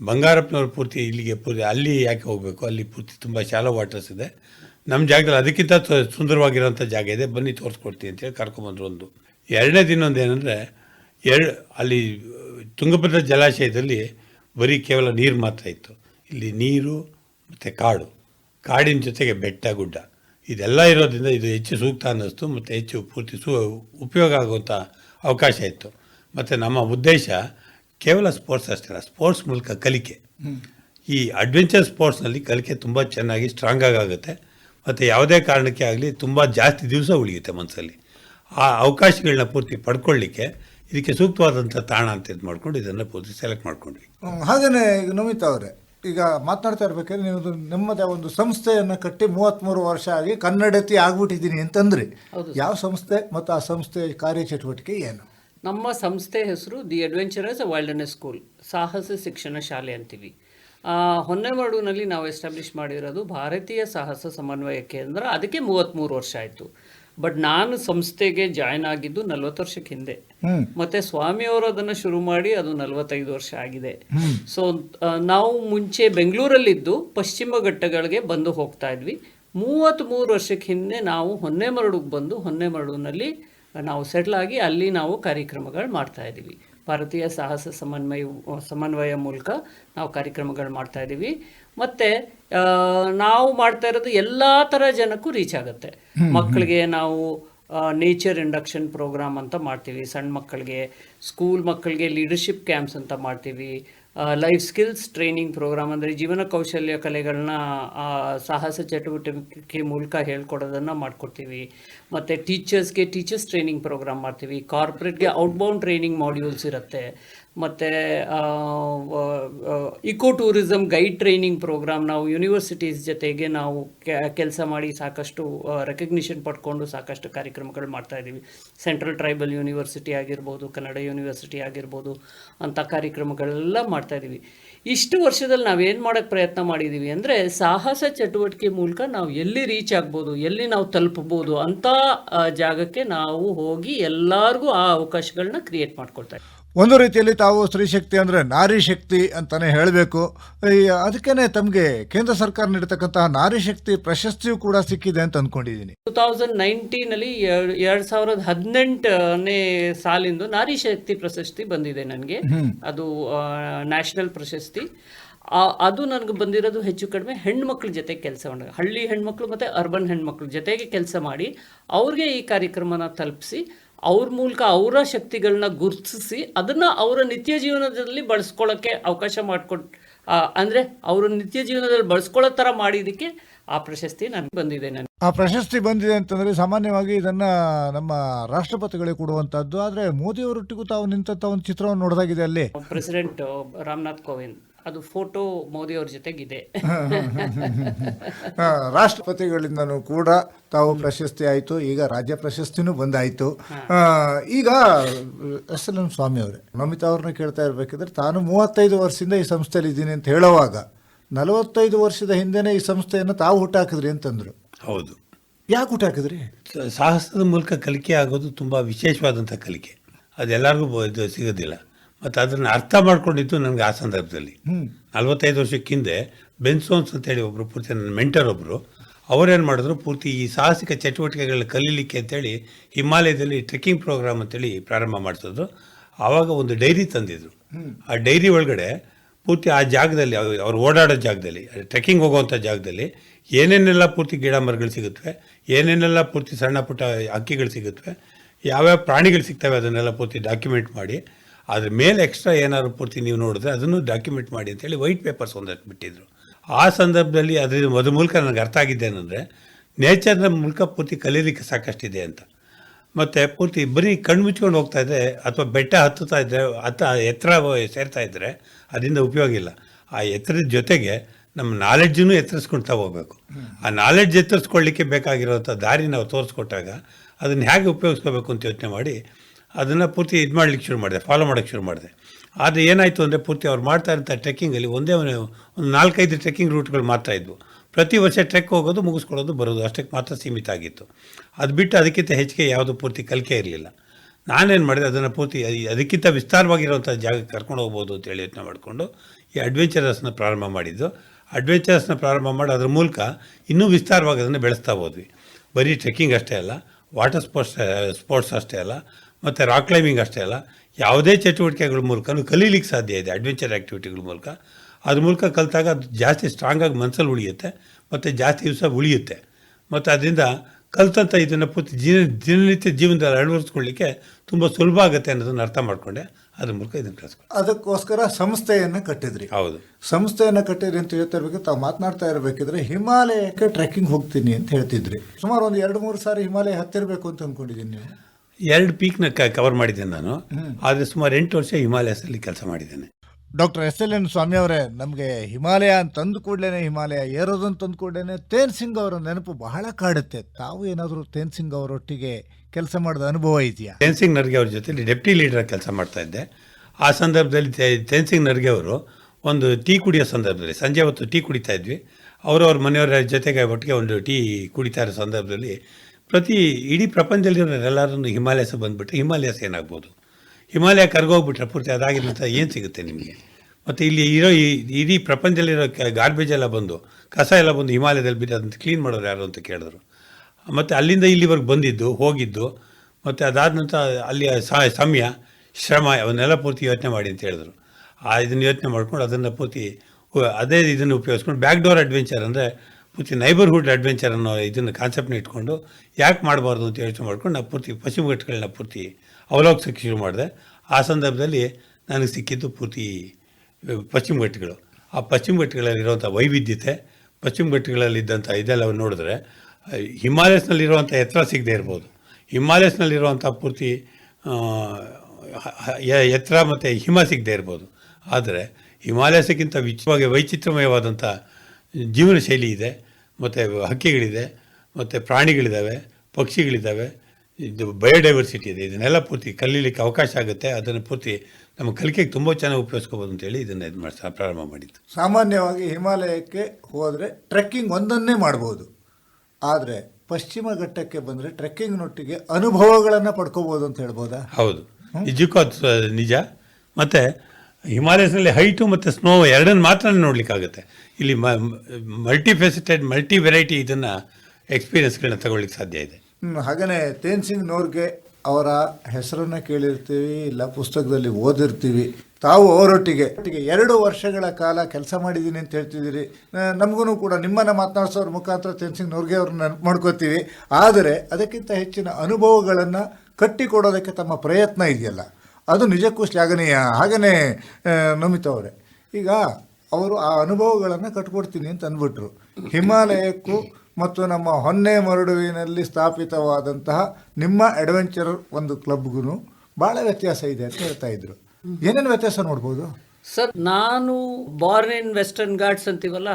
ಬಂಗಾರಪ್ಪನವರು ಪೂರ್ತಿ ಇಲ್ಲಿಗೆ ಪೂರ್ತಿ, ಅಲ್ಲಿ ಯಾಕೆ ಹೋಗಬೇಕು? ಅಲ್ಲಿ ಪೂರ್ತಿ ತುಂಬ ಶಾಲೋ ವಾಟರ್ಸ್ ಇದೆ. ನಮ್ಮ ಜಾಗದಲ್ಲಿ ಅದಕ್ಕಿಂತ ಸುಂದರವಾಗಿರೋಂಥ ಜಾಗ ಇದೆ, ಬನ್ನಿ ತೋರಿಸ್ಕೊಡ್ತೀನಿ ಅಂತೇಳಿ ಕರ್ಕೊಂಬಂದ್ರು ಒಂದು. ಎರಡನೇ ದಿನೊಂದು ಏನಂದರೆ ಎರಡು ಅಲ್ಲಿ, ತುಂಗಭದ್ರಾ ಜಲಾಶಯದಲ್ಲಿ ಬರೀ ಕೇವಲ ನೀರು ಮಾತ್ರ ಇತ್ತು. ಇಲ್ಲಿ ನೀರು ಮತ್ತು ಕಾಡು. ಕಾಡಿನ ಜೊತೆಗೆ ಬೆಟ್ಟ ಗುಡ್ಡ. ಇದೆಲ್ಲ ಇರೋದ್ರಿಂದ ಇದು ಹೆಚ್ಚು ಸೂಕ್ತ ಅನ್ನಿಸ್ತು ಮತ್ತು ಹೆಚ್ಚು ಪೂರ್ತಿ ಸು ಉಪಯೋಗ ಆಗುವಂಥ ಅವಕಾಶ ಇತ್ತು. ಮತ್ತು ನಮ್ಮ ಉದ್ದೇಶ ಕೇವಲ ಸ್ಪೋರ್ಟ್ಸ್ ಅಷ್ಟೇ ಅಲ್ಲ ಸ್ಪೋರ್ಟ್ಸ್ ಮೂಲಕ ಕಲಿಕೆ. ಈ ಅಡ್ವೆಂಚರ್ ಸ್ಪೋರ್ಟ್ಸ್ನಲ್ಲಿ ಕಲಿಕೆ ತುಂಬ ಚೆನ್ನಾಗಿ ಸ್ಟ್ರಾಂಗ್ ಆಗುತ್ತೆ. ಮತ್ತು ಯಾವುದೇ ಕಾರಣಕ್ಕೆ ಆಗಲಿ ತುಂಬ ಜಾಸ್ತಿ ದಿವಸ ಉಳಿಯುತ್ತೆ ಮನಸ್ಸಲ್ಲಿ ಆ ಅವಕಾಶಗಳನ್ನ ಪೂರ್ತಿ ಪಡ್ಕೊಳ್ಳಿಕ್ಕೆ ಇದಕ್ಕೆ ಸೂಕ್ತವಾದಂಥ ತಾಣ ಅಂತ ಇದು ಮಾಡ್ಕೊಂಡು ಇದನ್ನು ಪೂರ್ತಿ ಸೆಲೆಕ್ಟ್ ಮಾಡ್ಕೊಂಡ್ವಿ. ಹಾಗೇ ಹಾಗೇನೆ ಈಗ ನಮಿತಾ ಅವರೇ ಈಗ ಮಾತನಾಡ್ತಾ ಇರ್ಬೇಕಾದ್ರೆ ನೀವು ನಿಮ್ಮದೇ ಒಂದು ಸಂಸ್ಥೆಯನ್ನು ಕಟ್ಟಿ ಮೂವತ್ತ್ಮೂರು ವರ್ಷ ಆಗಿ ಕನ್ನಡತಿ ಆಗ್ಬಿಟ್ಟಿದ್ದೀನಿ ಅಂತಂದ್ರೆ ಯಾವ ಸಂಸ್ಥೆ ಮತ್ತು ಆ ಸಂಸ್ಥೆ ಕಾರ್ಯಚಟುವಟಿಕೆ ಏನು? ನಮ್ಮ ಸಂಸ್ಥೆ ಹೆಸರು ದಿ ಅಡ್ವೆಂಚರಸ್ ವೈಲ್ಡ್ನೆಸ್ ಸ್ಕೂಲ್ ಸಾಹಸ ಶಿಕ್ಷಣ ಶಾಲೆ ಅಂತೀವಿ. ಹೊನ್ನೆಮರಡುನಲ್ಲಿ ನಾವು ಎಸ್ಟಾಬ್ಲಿಷ್ ಮಾಡಿರೋದು ಭಾರತೀಯ ಸಾಹಸ ಸಮನ್ವಯ ಕೇಂದ್ರ ಅದಕ್ಕೆ ಮೂವತ್ತ್ಮೂರು ವರ್ಷ ಆಯಿತು. ಬಟ್ ನಾನು ಸಂಸ್ಥೆಗೆ ಜಾಯ್ನ್ ಆಗಿದ್ದು ನಲ್ವತ್ತು ವರ್ಷಕ್ಕೆ ಹಿಂದೆ. ಮತ್ತೆ ಸ್ವಾಮಿಯವರು ಅದನ್ನು ಶುರು ಮಾಡಿ ಅದು ನಲವತ್ತೈದು ವರ್ಷ ಆಗಿದೆ. ಸೊ ನಾವು ಮುಂಚೆ ಬೆಂಗಳೂರಲ್ಲಿದ್ದು ಪಶ್ಚಿಮ ಘಟ್ಟಗಳಿಗೆ ಬಂದು ಹೋಗ್ತಾ ಇದ್ವಿ. ಮೂವತ್ತ್ಮೂರು ವರ್ಷಕ್ಕೆ ಹಿಂದೆ ನಾವು ಹೊನ್ನೆಮರಡುಗೆ ಬಂದು ಹೊನ್ನೆಮರಡುನಲ್ಲಿ ನಾವು ಸೆಟ್ಲ್ ಆಗಿ ಅಲ್ಲಿ ನಾವು ಕಾರ್ಯಕ್ರಮಗಳು ಮಾಡ್ತಾ ಇದ್ದೀವಿ. ಭಾರತೀಯ ಸಾಹಸ ಸಮನ್ವಯ ಸಮನ್ವಯ ಮೂಲಕ ನಾವು ಕಾರ್ಯಕ್ರಮಗಳು ಮಾಡ್ತಾ ಇದ್ದೀವಿ. ಮತ್ತು ನಾವು ಮಾಡ್ತಾ ಇರೋದು ಎಲ್ಲ ಥರ ಜನಕ್ಕೂ ರೀಚ್ ಆಗುತ್ತೆ. ಮಕ್ಕಳಿಗೆ ನಾವು ನೇಚರ್ ಇಂಡಕ್ಷನ್ ಪ್ರೋಗ್ರಾಮ್ ಅಂತ ಮಾಡ್ತೀವಿ. ಸಣ್ಣ ಮಕ್ಕಳಿಗೆ ಸ್ಕೂಲ್ ಮಕ್ಕಳಿಗೆ ಲೀಡರ್ಶಿಪ್ ಕ್ಯಾಂಪ್ಸ್ ಅಂತ ಮಾಡ್ತೀವಿ. ಲೈಫ್ ಸ್ಕಿಲ್ಸ್ ಟ್ರೈನಿಂಗ್ ಪ್ರೋಗ್ರಾಮ್ ಅಂದರೆ ಜೀವನ ಕೌಶಲ್ಯ ಕಲೆಗಳನ್ನ ಸಾಹಸ ಚಟುವಟಿಕೆ ಮೂಲಕ ಹೇಳ್ಕೊಡೋದನ್ನು ಮಾಡ್ಕೊಡ್ತೀವಿ. ಮತ್ತು ಟೀಚರ್ಸ್ಗೆ ಟೀಚರ್ಸ್ ಟ್ರೈನಿಂಗ್ ಪ್ರೋಗ್ರಾಮ್ ಮಾಡ್ತೀವಿ. ಕಾರ್ಪೊರೇಟ್ಗೆ ಔಟ್ಬೌಂಡ್ ಟ್ರೈನಿಂಗ್ ಮಾಡ್ಯೂಲ್ಸ್ ಇರುತ್ತೆ. ಮತ್ತು eco tourism guide training programme ನಾವು ಯೂನಿವರ್ಸಿಟೀಸ್ ಜೊತೆಗೆ ನಾವು ಕೆಲಸ ಮಾಡಿ ಸಾಕಷ್ಟು ರೆಕಗ್ನಿಷನ್ ಪಡ್ಕೊಂಡು ಸಾಕಷ್ಟು ಕಾರ್ಯಕ್ರಮಗಳು ಮಾಡ್ತಾ ಇದ್ದೀವಿ. ಸೆಂಟ್ರಲ್ ಟ್ರೈಬಲ್ ಯೂನಿವರ್ಸಿಟಿ ಆಗಿರ್ಬೋದು ಕನ್ನಡ ಯೂನಿವರ್ಸಿಟಿ ಆಗಿರ್ಬೋದು ಅಂಥ ಕಾರ್ಯಕ್ರಮಗಳೆಲ್ಲ ಮಾಡ್ತಾ ಇದ್ದೀವಿ. ಇಷ್ಟು ವರ್ಷದಲ್ಲಿ ನಾವೇನು ಮಾಡೋಕ್ಕೆ ಪ್ರಯತ್ನ ಮಾಡಿದ್ದೀವಿ ಅಂದರೆ ಸಾಹಸ ಚಟುವಟಿಕೆ ಮೂಲಕ ನಾವು ಎಲ್ಲಿ ರೀಚ್ ಆಗ್ಬೋದು, ಎಲ್ಲಿ ನಾವು ತಲುಪಬಹುದು ಅಂಥ ಜಾಗಕ್ಕೆ ನಾವು ಹೋಗಿ ಎಲ್ಲರಿಗೂ ಆ ಅವಕಾಶಗಳನ್ನ ಕ್ರಿಯೇಟ್ ಮಾಡ್ಕೊಳ್ತಾ ಇದ್ದೀವಿ. ಒಂದು ರೀತಿಯಲ್ಲಿ ತಾವು ಸ್ತ್ರೀ ಶಕ್ತಿ ಅಂದರೆ ನಾರಿ ಶಕ್ತಿ ಅಂತಾನೆ ಹೇಳಬೇಕು. ಅದಕ್ಕೇ ತಮಗೆ ಕೇಂದ್ರ ಸರ್ಕಾರ ನೀಡತಕ್ಕಂತಹ ನಾರಿ ಶಕ್ತಿ ಪ್ರಶಸ್ತಿಯೂ ಕೂಡ ಸಿಕ್ಕಿದೆ ಅಂತ ಅಂದ್ಕೊಂಡಿದ್ದೀನಿ ಟೂ ತೌಸಂಡ್ ನೈನ್ಟೀನಲ್ಲಿ ಎರಡು ಸಾವಿರದ ಹದಿನೆಂಟನೇ ಸಾಲಿಂದು ನಾರಿ ಶಕ್ತಿ ಪ್ರಶಸ್ತಿ ಬಂದಿದೆ ನನಗೆ. ಅದು ನ್ಯಾಷನಲ್ ಪ್ರಶಸ್ತಿ. ಅದು ನನಗೆ ಬಂದಿರೋದು ಹೆಚ್ಚು ಕಡಿಮೆ ಹೆಣ್ಮಕ್ಳ ಜೊತೆ ಕೆಲಸ ಮಾಡಿದೆ ಹಳ್ಳಿ ಹೆಣ್ಮಕ್ಳು ಮತ್ತು ಅರ್ಬನ್ ಹೆಣ್ಮಕ್ಳ ಜೊತೆಗೆ ಕೆಲಸ ಮಾಡಿ ಅವ್ರಿಗೆ ಈ ಕಾರ್ಯಕ್ರಮನ ತಲುಪಿಸಿ ಅವ್ರ ಮೂಲಕ ಅವರ ಶಕ್ತಿಗಳನ್ನ ಗುರುತಿಸಿ ಅದನ್ನು ಅವರ ನಿತ್ಯ ಜೀವನದಲ್ಲಿ ಬಳಸ್ಕೊಳ್ಳೋಕ್ಕೆ ಅವಕಾಶ ಮಾಡಿಕೊಟ್ಟು ಅಂದರೆ ಅವರ ನಿತ್ಯ ಜೀವನದಲ್ಲಿ ಬಳಸ್ಕೊಳ್ಳೋ ಥರ ಮಾಡಿದ್ದಕ್ಕೆ ಆ ಪ್ರಶಸ್ತಿ ನನಗೆ ಬಂದಿದೆ ನನಗೆ. ಆ ಪ್ರಶಸ್ತಿ ಬಂದಿದೆ ಅಂತಂದ್ರೆ ಸಾಮಾನ್ಯವಾಗಿ ಇದನ್ನ ನಮ್ಮ ರಾಷ್ಟ್ರಪತಿಗಳಿಗೆ ಕೊಡುವಂಥದ್ದು ಆದರೆ ಮೋದಿಯವರೊಟ್ಟಿಗೂ ತಾವು ನಿಂತ ಒಂದು ಚಿತ್ರವನ್ನು ನೋಡಿದಾಗಿದೆ ಅಲ್ಲಿ. ಪ್ರೆಸಿಡೆಂಟ್ ರಾಮನಾಥ್ ಕೋವಿಂದ್. ಅದು ಫೋಟೋ ಮೋದಿ ಅವ್ರ ಜೊತೆಗಿದೆ. [LAUGHS] ಆ, ರಾಷ್ಟ್ರಪತಿಗಳಿಂದನೂ ಕೂಡ ತಾವು ಪ್ರಶಸ್ತಿ ಆಯಿತು ಈಗ ರಾಜ್ಯ ಪ್ರಶಸ್ತಿನೂ ಬಂದಾಯಿತು. ಈಗ ಎಸ್ ಎಲ್ ಎಂ ಸ್ವಾಮಿ ಅವರೇ ನಮಿತಾ ಅವ್ರನ್ನ ಕೇಳ್ತಾ ಇರಬೇಕಿದ್ರೆ ತಾನು ಮೂವತ್ತೈದು ವರ್ಷದಿಂದ ಈ ಸಂಸ್ಥೆಯಲ್ಲಿ ಇದ್ದೀನಿ ಅಂತ ಹೇಳುವಾಗ ನಲವತ್ತೈದು ವರ್ಷದ ಹಿಂದೆನೆ ಈ ಸಂಸ್ಥೆಯನ್ನು ತಾವು ಹುಟ್ಟಾಕಿದ್ರಿ ಅಂತಂದ್ರು. ಹೌದು. ಯಾಕೆ ಹುಟ್ಟಾಕಿದ್ರಿ? ಸಾಹಸದ ಮೂಲಕ ಕಲಿಕೆ ಆಗೋದು ತುಂಬ ವಿಶೇಷವಾದಂಥ ಕಲಿಕೆ. ಅದೆಲ್ಲರಿಗೂ ಸಿಗೋದಿಲ್ಲ. ಮತ್ತು ಅದನ್ನು ಅರ್ಥ ಮಾಡ್ಕೊಂಡಿದ್ದು ನನಗೆ ಆ ಸಂದರ್ಭದಲ್ಲಿ. ನಲವತ್ತೈದು ವರ್ಷಕ್ಕೆ ಹಿಂದೆ ಬೆನ್ಸೋನ್ಸ್ ಅಂತೇಳಿ ಒಬ್ಬರು ಪೂರ್ತಿ ನನ್ನ ಮೆಂಟರ್ ಒಬ್ಬರು ಅವರೇನು ಮಾಡಿದ್ರು ಪೂರ್ತಿ ಈ ಸಾಹಸಿಕ ಚಟುವಟಿಕೆಗಳನ್ನ ಕಲೀಲಿಕ್ಕೆ ಅಂತೇಳಿ ಹಿಮಾಲಯದಲ್ಲಿ ಟ್ರೆಕ್ಕಿಂಗ್ ಪ್ರೋಗ್ರಾಮ್ ಅಂತೇಳಿ ಪ್ರಾರಂಭ ಮಾಡಿಸಿದ್ರು. ಆವಾಗ ಒಂದು ಡೈರಿ ತಂದಿದ್ರು. ಆ ಡೈರಿ ಒಳಗಡೆ ಪೂರ್ತಿ ಆ ಜಾಗದಲ್ಲಿ ಅವ್ರು ಅವ್ರು ಓಡಾಡೋ ಜಾಗದಲ್ಲಿ ಟ್ರೆಕ್ಕಿಂಗ್ ಹೋಗುವಂಥ ಜಾಗದಲ್ಲಿ ಏನೇನೆಲ್ಲ ಪೂರ್ತಿ ಗಿಡ ಮರಗಳು ಸಿಗುತ್ತವೆ ಏನೇನೆಲ್ಲ ಪೂರ್ತಿ ಸಣ್ಣ ಪುಟ್ಟ ಹಕ್ಕಿಗಳು ಸಿಗುತ್ತವೆ ಯಾವ್ಯಾವ ಪ್ರಾಣಿಗಳು ಸಿಗ್ತವೆ ಅದನ್ನೆಲ್ಲ ಪೂರ್ತಿ ಡಾಕ್ಯುಮೆಂಟ್ ಮಾಡಿ ಅದ್ರ ಮೇಲೆ ಎಕ್ಸ್ಟ್ರಾ ಏನಾದ್ರು ಪೂರ್ತಿ ನೀವು ನೋಡಿದ್ರೆ ಅದನ್ನು ಡಾಕ್ಯುಮೆಂಟ್ ಮಾಡಿ ಅಂತೇಳಿ ವೈಟ್ ಪೇಪರ್ಸ್ ಒಂದಷ್ಟು ಬಿಟ್ಟಿದ್ರು. ಆ ಸಂದರ್ಭದಲ್ಲಿ ಅದ್ರ ಅದ್ರ ಮೂಲಕ ನನಗೆ ಅರ್ಥ ಆಗಿದ್ದೇನೆಂದರೆ ನೇಚರ್ನ ಮೂಲಕ ಪೂರ್ತಿ ಕಲೀಲಿಕ್ಕೆ ಸಾಕಷ್ಟಿದೆ ಅಂತ. ಮತ್ತು ಪೂರ್ತಿ ಬರೀ ಕಣ್ಣು ಮುಚ್ಕೊಂಡು ಹೋಗ್ತಾ ಇದ್ದರೆ ಅಥವಾ ಬೆಟ್ಟ ಹತ್ತುತ್ತಾ ಇದ್ದರೆ ಹತ್ತ ಎತ್ತರ ಸೇರ್ತಾ ಇದ್ದರೆ ಅದರಿಂದ ಉಪಯೋಗ ಇಲ್ಲ. ಆ ಎತ್ತರದ ಜೊತೆಗೆ ನಮ್ಮ ನಾಲೆಡ್ಜನ್ನು ಎತ್ತರಿಸ್ಕೊಳ್ತಾ ಹೋಗ್ಬೇಕು. ಆ ನಾಲೆಡ್ಜ್ ಎತ್ತರಿಸ್ಕೊಳ್ಳಿಕ್ಕೆ ಬೇಕಾಗಿರೋಂಥ ದಾರಿ ನಾವು ತೋರಿಸ್ಕೊಟ್ಟಾಗ ಅದನ್ನು ಹೇಗೆ ಉಪಯೋಗಿಸ್ಕೋಬೇಕು ಅಂತ ಯೋಚನೆ ಮಾಡಿ ಅದನ್ನು ಪೂರ್ತಿ ಇದು ಮಾಡ್ಲಿಕ್ಕೆ ಶುರು ಮಾಡಿದೆ ಫಾಲೋ ಮಾಡೋಕ್ಕೆ ಶುರು ಮಾಡಿದೆ. ಆದರೆ ಏನಾಯಿತು ಅಂದರೆ ಪೂರ್ತಿ ಅವ್ರು ಮಾಡ್ತಾ ಇರೋಂಥ ಟ್ರೆಕ್ಕಿಂಗಲ್ಲಿ ಒಂದೇ ಒಂದು ಒಂದು ನಾಲ್ಕೈದು ಟ್ರೆಕ್ಕಿಂಗ್ ರೂಟ್ಗಳು ಮಾತ್ರ ಇದ್ವು. ಪ್ರತಿ ವರ್ಷ ಟ್ರೆಕ್ ಹೋಗೋದು, ಮುಗಿಸ್ಕೊಳ್ಳೋದು, ಬರೋದು, ಅಷ್ಟಕ್ಕೆ ಮಾತ್ರ ಸೀಮಿತ ಆಗಿತ್ತು. ಅದು ಬಿಟ್ಟು ಅದಕ್ಕಿಂತ ಹೆಚ್ಚಿಗೆ ಯಾವುದು ಪೂರ್ತಿ ಕಲಿಕೆ ಇರಲಿಲ್ಲ. ನಾನೇನು ಮಾಡಿದೆ, ಅದನ್ನು ಪೂರ್ತಿ ಅದಕ್ಕಿಂತ ವಿಸ್ತಾರವಾಗಿರುವಂಥ ಜಾಗಕ್ಕೆ ಕರ್ಕೊಂಡು ಹೋಗ್ಬೋದು ಅಂತೇಳಿ ಯತ್ನ ಮಾಡಿಕೊಂಡು ಈ ಅಡ್ವೆಂಚರಸ್ನ ಪ್ರಾರಂಭ ಮಾಡಿದ್ದು. ಅಡ್ವೆಂಚರಸ್ನ ಪ್ರಾರಂಭ ಮಾಡಿ ಅದ್ರ ಮೂಲಕ ಇನ್ನೂ ವಿಸ್ತಾರವಾಗಿ ಅದನ್ನು ಬೆಳೆಸ್ತಾ ಹೋದ್ವಿ. ಬರೀ ಟ್ರೆಕ್ಕಿಂಗ್ ಅಷ್ಟೇ ಅಲ್ಲ ವಾಟರ್ ಸ್ಪೋರ್ಟ್ಸ್ ಸ್ಪೋರ್ಟ್ಸ್ ಅಷ್ಟೇ ಅಲ್ಲ ಮತ್ತು ರಾಕ್ ಕ್ಲೈಂಬಿಂಗ್ ಅಷ್ಟೇ ಅಲ್ಲ ಯಾವುದೇ ಚಟುವಟಿಕೆಗಳ ಮೂಲಕ ಕಲೀಲಿಕ್ಕೆ ಸಾಧ್ಯ ಇದೆ ಅಡ್ವೆಂಚರ್ ಆ್ಯಕ್ಟಿವಿಟಿಗಳ ಮೂಲಕ. ಅದ್ರ ಮೂಲಕ ಕಲಿತಾಗ ಅದು ಜಾಸ್ತಿ ಸ್ಟ್ರಾಂಗಾಗಿ ಮನಸ್ಸಲ್ಲಿ ಉಳಿಯುತ್ತೆ ಮತ್ತು ಜಾಸ್ತಿ ದಿವಸ ಉಳಿಯುತ್ತೆ. ಮತ್ತು ಅದರಿಂದ ಕಲ್ತಂಥ ಇದನ್ನು ಪೂರ್ತಿ ಜೀವ ದಿನನಿತ್ಯ ಜೀವನದಲ್ಲಿ ಅಳವಡಿಸ್ಕೊಳ್ಳಿಕ್ಕೆ ತುಂಬ ಸುಲಭ ಆಗುತ್ತೆ ಅನ್ನೋದನ್ನು ಅರ್ಥ ಮಾಡಿಕೊಂಡೆ. ಅದ್ರ ಮೂಲಕ ಇದನ್ನು ಕಳಿಸ್ಕೊಂಡು ಅದಕ್ಕೋಸ್ಕರ ಸಂಸ್ಥೆಯನ್ನು ಕಟ್ಟಿದ್ರಿ. ಹೌದು. ಸಂಸ್ಥೆಯನ್ನು ಕಟ್ಟಿದ್ರಿ ಅಂತ ಹೇಳ್ತಾ ಇರಬೇಕು ತಾವು ಮಾತನಾಡ್ತಾ ಇರಬೇಕಿದ್ರೆ ಹಿಮಾಲಯಕ್ಕೆ ಟ್ರೆಕ್ಕಿಂಗ್ ಹೋಗ್ತೀನಿ ಅಂತ ಹೇಳ್ತಿದ್ರಿ. ಸುಮಾರು ಒಂದು ಎರಡು ಮೂರು ಸಾರಿ ಹಿಮಾಲಯ ಹತ್ತಿರಬೇಕು ಅಂತ ಅಂದ್ಕೊಂಡಿದ್ದೀನಿ ನೀವು. ಎರಡು ಪೀಕ್ನ ಕವರ್ ಮಾಡಿದ್ದೇನೆ ನಾನು. ಆದರೆ ಸುಮಾರು ಎಂಟು ವರ್ಷ ಹಿಮಾಲಯದಲ್ಲಿ ಕೆಲಸ ಮಾಡಿದ್ದೇನೆ. Doctor S L N Swamy ಅವರೇ ನಮಗೆ ಹಿಮಾಲಯ ಅಂತಂದು ಕೂಡಲೇ ಹಿಮಾಲಯ ಏರೋದನ್ನು ತಂದು ಕೂಡಲೇ ತೇನ್ ಸಿಂಗ್ ಅವರ ನೆನಪು ಬಹಳ ಕಾಡುತ್ತೆ. ತಾವು ಏನಾದರೂ ತೇನ್ ಸಿಂಗ್ ಅವರೊಟ್ಟಿಗೆ ಕೆಲಸ ಮಾಡಿದ ಅನುಭವ ಇದೆಯಾ? ತೇನ್ಸಿಂಗ್ ನರ್ಗೆ ಅವ್ರ ಜೊತೆಲಿ ಡೆಪ್ಟಿ ಲೀಡರ್ ಕೆಲಸ ಮಾಡ್ತಾ ಇದ್ದೆ. ಆ ಸಂದರ್ಭದಲ್ಲಿ ತೇನ್ ಸಿಂಗ್ ನರ್ಗೆ ಅವರು ಒಂದು ಟೀ ಕುಡಿಯೋ ಸಂದರ್ಭದಲ್ಲಿ ಸಂಜೆ ಹೊತ್ತು ಟೀ ಕುಡಿತಾ ಇದ್ವಿ. ಅವರವ್ರ ಅವ್ರ ಮನೆಯವರ ಜೊತೆಗೆ ಒಟ್ಟಿಗೆ ಒಂದು ಟೀ ಕುಡಿತಾ ಇರೋ ಸಂದರ್ಭದಲ್ಲಿ ಪ್ರತಿ ಇಡೀ ಪ್ರಪಂಚದಲ್ಲಿರೋರೆಲ್ಲರೂ ಹಿಮಾಲಯಸ ಬಂದುಬಿಟ್ರೆ ಹಿಮಾಲಯಸ ಏನಾಗ್ಬೋದು? ಹಿಮಾಲಯ ಕರ್ಗೋಗ್ಬಿಟ್ರೆ ಪೂರ್ತಿ ಅದಾಗಿಲ್ಲ ಏನು ಸಿಗುತ್ತೆ ನಿಮಗೆ? ಮತ್ತು ಇಲ್ಲಿ ಇರೋ ಇಡೀ ಪ್ರಪಂಚದಲ್ಲಿರೋ ಗಾರ್ಬೇಜ್ ಎಲ್ಲ ಬಂದು, ಕಸ ಎಲ್ಲ ಬಂದು ಹಿಮಾಲಯದಲ್ಲಿ ಬಿದ್ದು ಅದನ್ನು ಕ್ಲೀನ್ ಮಾಡೋರು ಯಾರು ಅಂತ ಕೇಳಿದ್ರು. ಮತ್ತು ಅಲ್ಲಿಂದ ಇಲ್ಲಿವರೆಗೆ ಬಂದಿದ್ದು, ಹೋಗಿದ್ದು, ಮತ್ತು ಅದಾದ ನಂತರ ಅಲ್ಲಿ ಸಮಯ, ಶ್ರಮ, ಅವನ್ನೆಲ್ಲ ಪೂರ್ತಿ ಯೋಚನೆ ಮಾಡಿ ಅಂತ ಹೇಳಿದ್ರು. ಆ ಇದನ್ನು ಯೋಚನೆ ಮಾಡ್ಕೊಂಡು ಅದನ್ನು ಪೂರ್ತಿ ಅದೇ ಇದನ್ನು ಉಪಯೋಗಿಸ್ಕೊಂಡು ಬ್ಯಾಕ್ ಡೋರ್ ಅಡ್ವೆಂಚರ್ ಅಂದರೆ ಪೂರ್ತಿ ನೈಬರ್ಹುಡ್ ಅಡ್ವೆಂಚರ್ ಅನ್ನೋ ಇದನ್ನು ಕಾನ್ಸೆಪ್ಟ್ನ ಇಟ್ಕೊಂಡು ಯಾಕೆ ಮಾಡಬಾರ್ದು ಅಂತ ಯೋಚನೆ ಮಾಡ್ಕೊಂಡು ನಾನು ಪೂರ್ತಿ ಪಶ್ಚಿಮ ಘಟ್ಟಗಳನ್ನ ಪೂರ್ತಿ ಅವಲೋಕಿಸೋಕ್ಕೆ ಶುರು ಮಾಡಿದೆ. ಆ ಸಂದರ್ಭದಲ್ಲಿ ನನಗೆ ಸಿಕ್ಕಿದ್ದು ಪೂರ್ತಿ ಪಶ್ಚಿಮ ಘಟ್ಟಗಳು. ಆ ಪಶ್ಚಿಮ ಘಟ್ಟಗಳಲ್ಲಿರುವಂಥ ವೈವಿಧ್ಯತೆ, ಪಶ್ಚಿಮ ಘಟ್ಟಗಳಲ್ಲಿದ್ದಂಥ ಇದೆಲ್ಲ ನೋಡಿದ್ರೆ ಹಿಮಾಲಯಸ್ನಲ್ಲಿರುವಂಥ ಎತ್ತರ ಸಿಗದೆ ಇರ್ಬೋದು. ಹಿಮಾಲಯಸ್ನಲ್ಲಿರುವಂಥ ಪೂರ್ತಿ ಎತ್ತರ ಮತ್ತು ಹಿಮ ಸಿಗದೆ ಇರ್ಬೋದು. ಆದರೆ ಹಿಮಾಲಯಸಕ್ಕಿಂತ ವಿಚಿತ್ರವಾಗಿ ವೈಚಿತ್ರಮಯವಾದಂಥ ಜೀವನ ಶೈಲಿ ಇದೆ ಮತ್ತು ಹಕ್ಕಿಗಳಿದೆ ಮತ್ತು ಪ್ರಾಣಿಗಳಿದ್ದಾವೆ ಪಕ್ಷಿಗಳಿದ್ದಾವೆ ಇದು ಬಯೋಡೈವರ್ಸಿಟಿ ಇದೆ. ಇದನ್ನೆಲ್ಲ ಪೂರ್ತಿ ಕಲೀಲಿಕ್ಕೆ ಅವಕಾಶ ಆಗುತ್ತೆ. ಅದನ್ನು ಪೂರ್ತಿ ನಮ್ಮ ಕಲಿಕೆಗೆ ತುಂಬ ಚೆನ್ನಾಗಿ ಉಪಯೋಗಿಸ್ಕೋಬೋದು ಅಂತೇಳಿ ಇದನ್ನು ಇದು ಮಾಡಿ ಪ್ರಾರಂಭ ಮಾಡಿದ್ದು. ಸಾಮಾನ್ಯವಾಗಿ ಹಿಮಾಲಯಕ್ಕೆ ಹೋದರೆ ಟ್ರೆಕ್ಕಿಂಗ್ ಒಂದನ್ನೇ ಮಾಡ್ಬೋದು. ಆದರೆ ಪಶ್ಚಿಮ ಘಟ್ಟಕ್ಕೆ ಬಂದರೆ ಟ್ರೆಕ್ಕಿಂಗ್ನೊಟ್ಟಿಗೆ ಅನುಭವಗಳನ್ನು ಪಡ್ಕೋಬೋದು ಅಂತ ಹೇಳ್ಬೋದಾ? ಹೌದು. ನಿಜಕ್ಕೂ ಅದು ನಿಜ. ಮತ್ತು ಹಿಮಾಲಯಸ್ನಲ್ಲಿ ಹೈಟು ಮತ್ತು ಸ್ನೋ ಎರಡನ್ನು ಮಾತ್ರ ನೋಡಲಿಕ್ಕಾಗುತ್ತೆ. ಇಲ್ಲಿ ಮಲ್ಟಿ ಫೆಸಿಟೆಡ್ ಮಲ್ಟಿ ವೆರೈಟಿ ಇದನ್ನು ಎಕ್ಸ್ಪೀರಿಯನ್ಸ್ಗಳನ್ನ ತಗೊಳ್ಳಿಕ್ಕೆ ಸಾಧ್ಯ ಇದೆ. ಹಾಗೆಯೇ ತೇನ್ ಸಿಂಗ್ ನೋರ್ಗೆ ಅವರ ಹೆಸರನ್ನು ಕೇಳಿರ್ತೀವಿ, ಇಲ್ಲ ಪುಸ್ತಕದಲ್ಲಿ ಓದಿರ್ತೀವಿ. ತಾವು ಅವರೊಟ್ಟಿಗೆ ಒಟ್ಟಿಗೆ ಎರಡು ವರ್ಷಗಳ ಕಾಲ ಕೆಲಸ ಮಾಡಿದ್ದೀನಿ ಅಂತ ಹೇಳ್ತಿದ್ದೀರಿ. ನಮಗೂ ಕೂಡ ನಿಮ್ಮನ್ನು ಮಾತನಾಡಿಸೋರ ಮುಖಾಂತರ ತೇನ್ಸಿಂಗ್ ನೋರ್ಗೆ ಅವ್ರನ್ನ ಮಾಡ್ಕೋತೀವಿ. ಆದರೆ ಅದಕ್ಕಿಂತ ಹೆಚ್ಚಿನ ಅನುಭವಗಳನ್ನು ಕಟ್ಟಿಕೊಡೋದಕ್ಕೆ ತಮ್ಮ ಪ್ರಯತ್ನ ಇದೆಯಲ್ಲ. ಅದು ನಿಜಕ್ಕೂ ಶ್ಲಾಘನೀಯ. ಹಾಗೆಯೇ ನಮಿತಾ ಅವರೇ ಈಗ ಅವರು ಆ ಅನುಭವಗಳನ್ನು ಕಟ್ಕೊಡ್ತೀನಿ ಅಂತ ಅಂದ್ಬಿಟ್ರು. ಹಿಮಾಲಯಕ್ಕೂ ಮತ್ತು ನಮ್ಮ ಹೊನ್ನೆ ಮರಡುವಿನಲ್ಲಿ ಸ್ಥಾಪಿತವಾದಂತಹ ನಿಮ್ಮ ಅಡ್ವೆಂಚರ್ ಒಂದು ಕ್ಲಬ್ಗೂ ಭಾಳ ವ್ಯತ್ಯಾಸ ಇದೆ ಅಂತ ಹೇಳ್ತಾ ಇದ್ರು. ಏನೇನು ವ್ಯತ್ಯಾಸ ನೋಡ್ಬೋದು? ಸರ್ ನಾನು ಬಾರ್ನ್ ಇನ್ ವೆಸ್ಟರ್ನ್ ಘಾಟ್ಸ್ ಅಂತೀವಲ್ಲ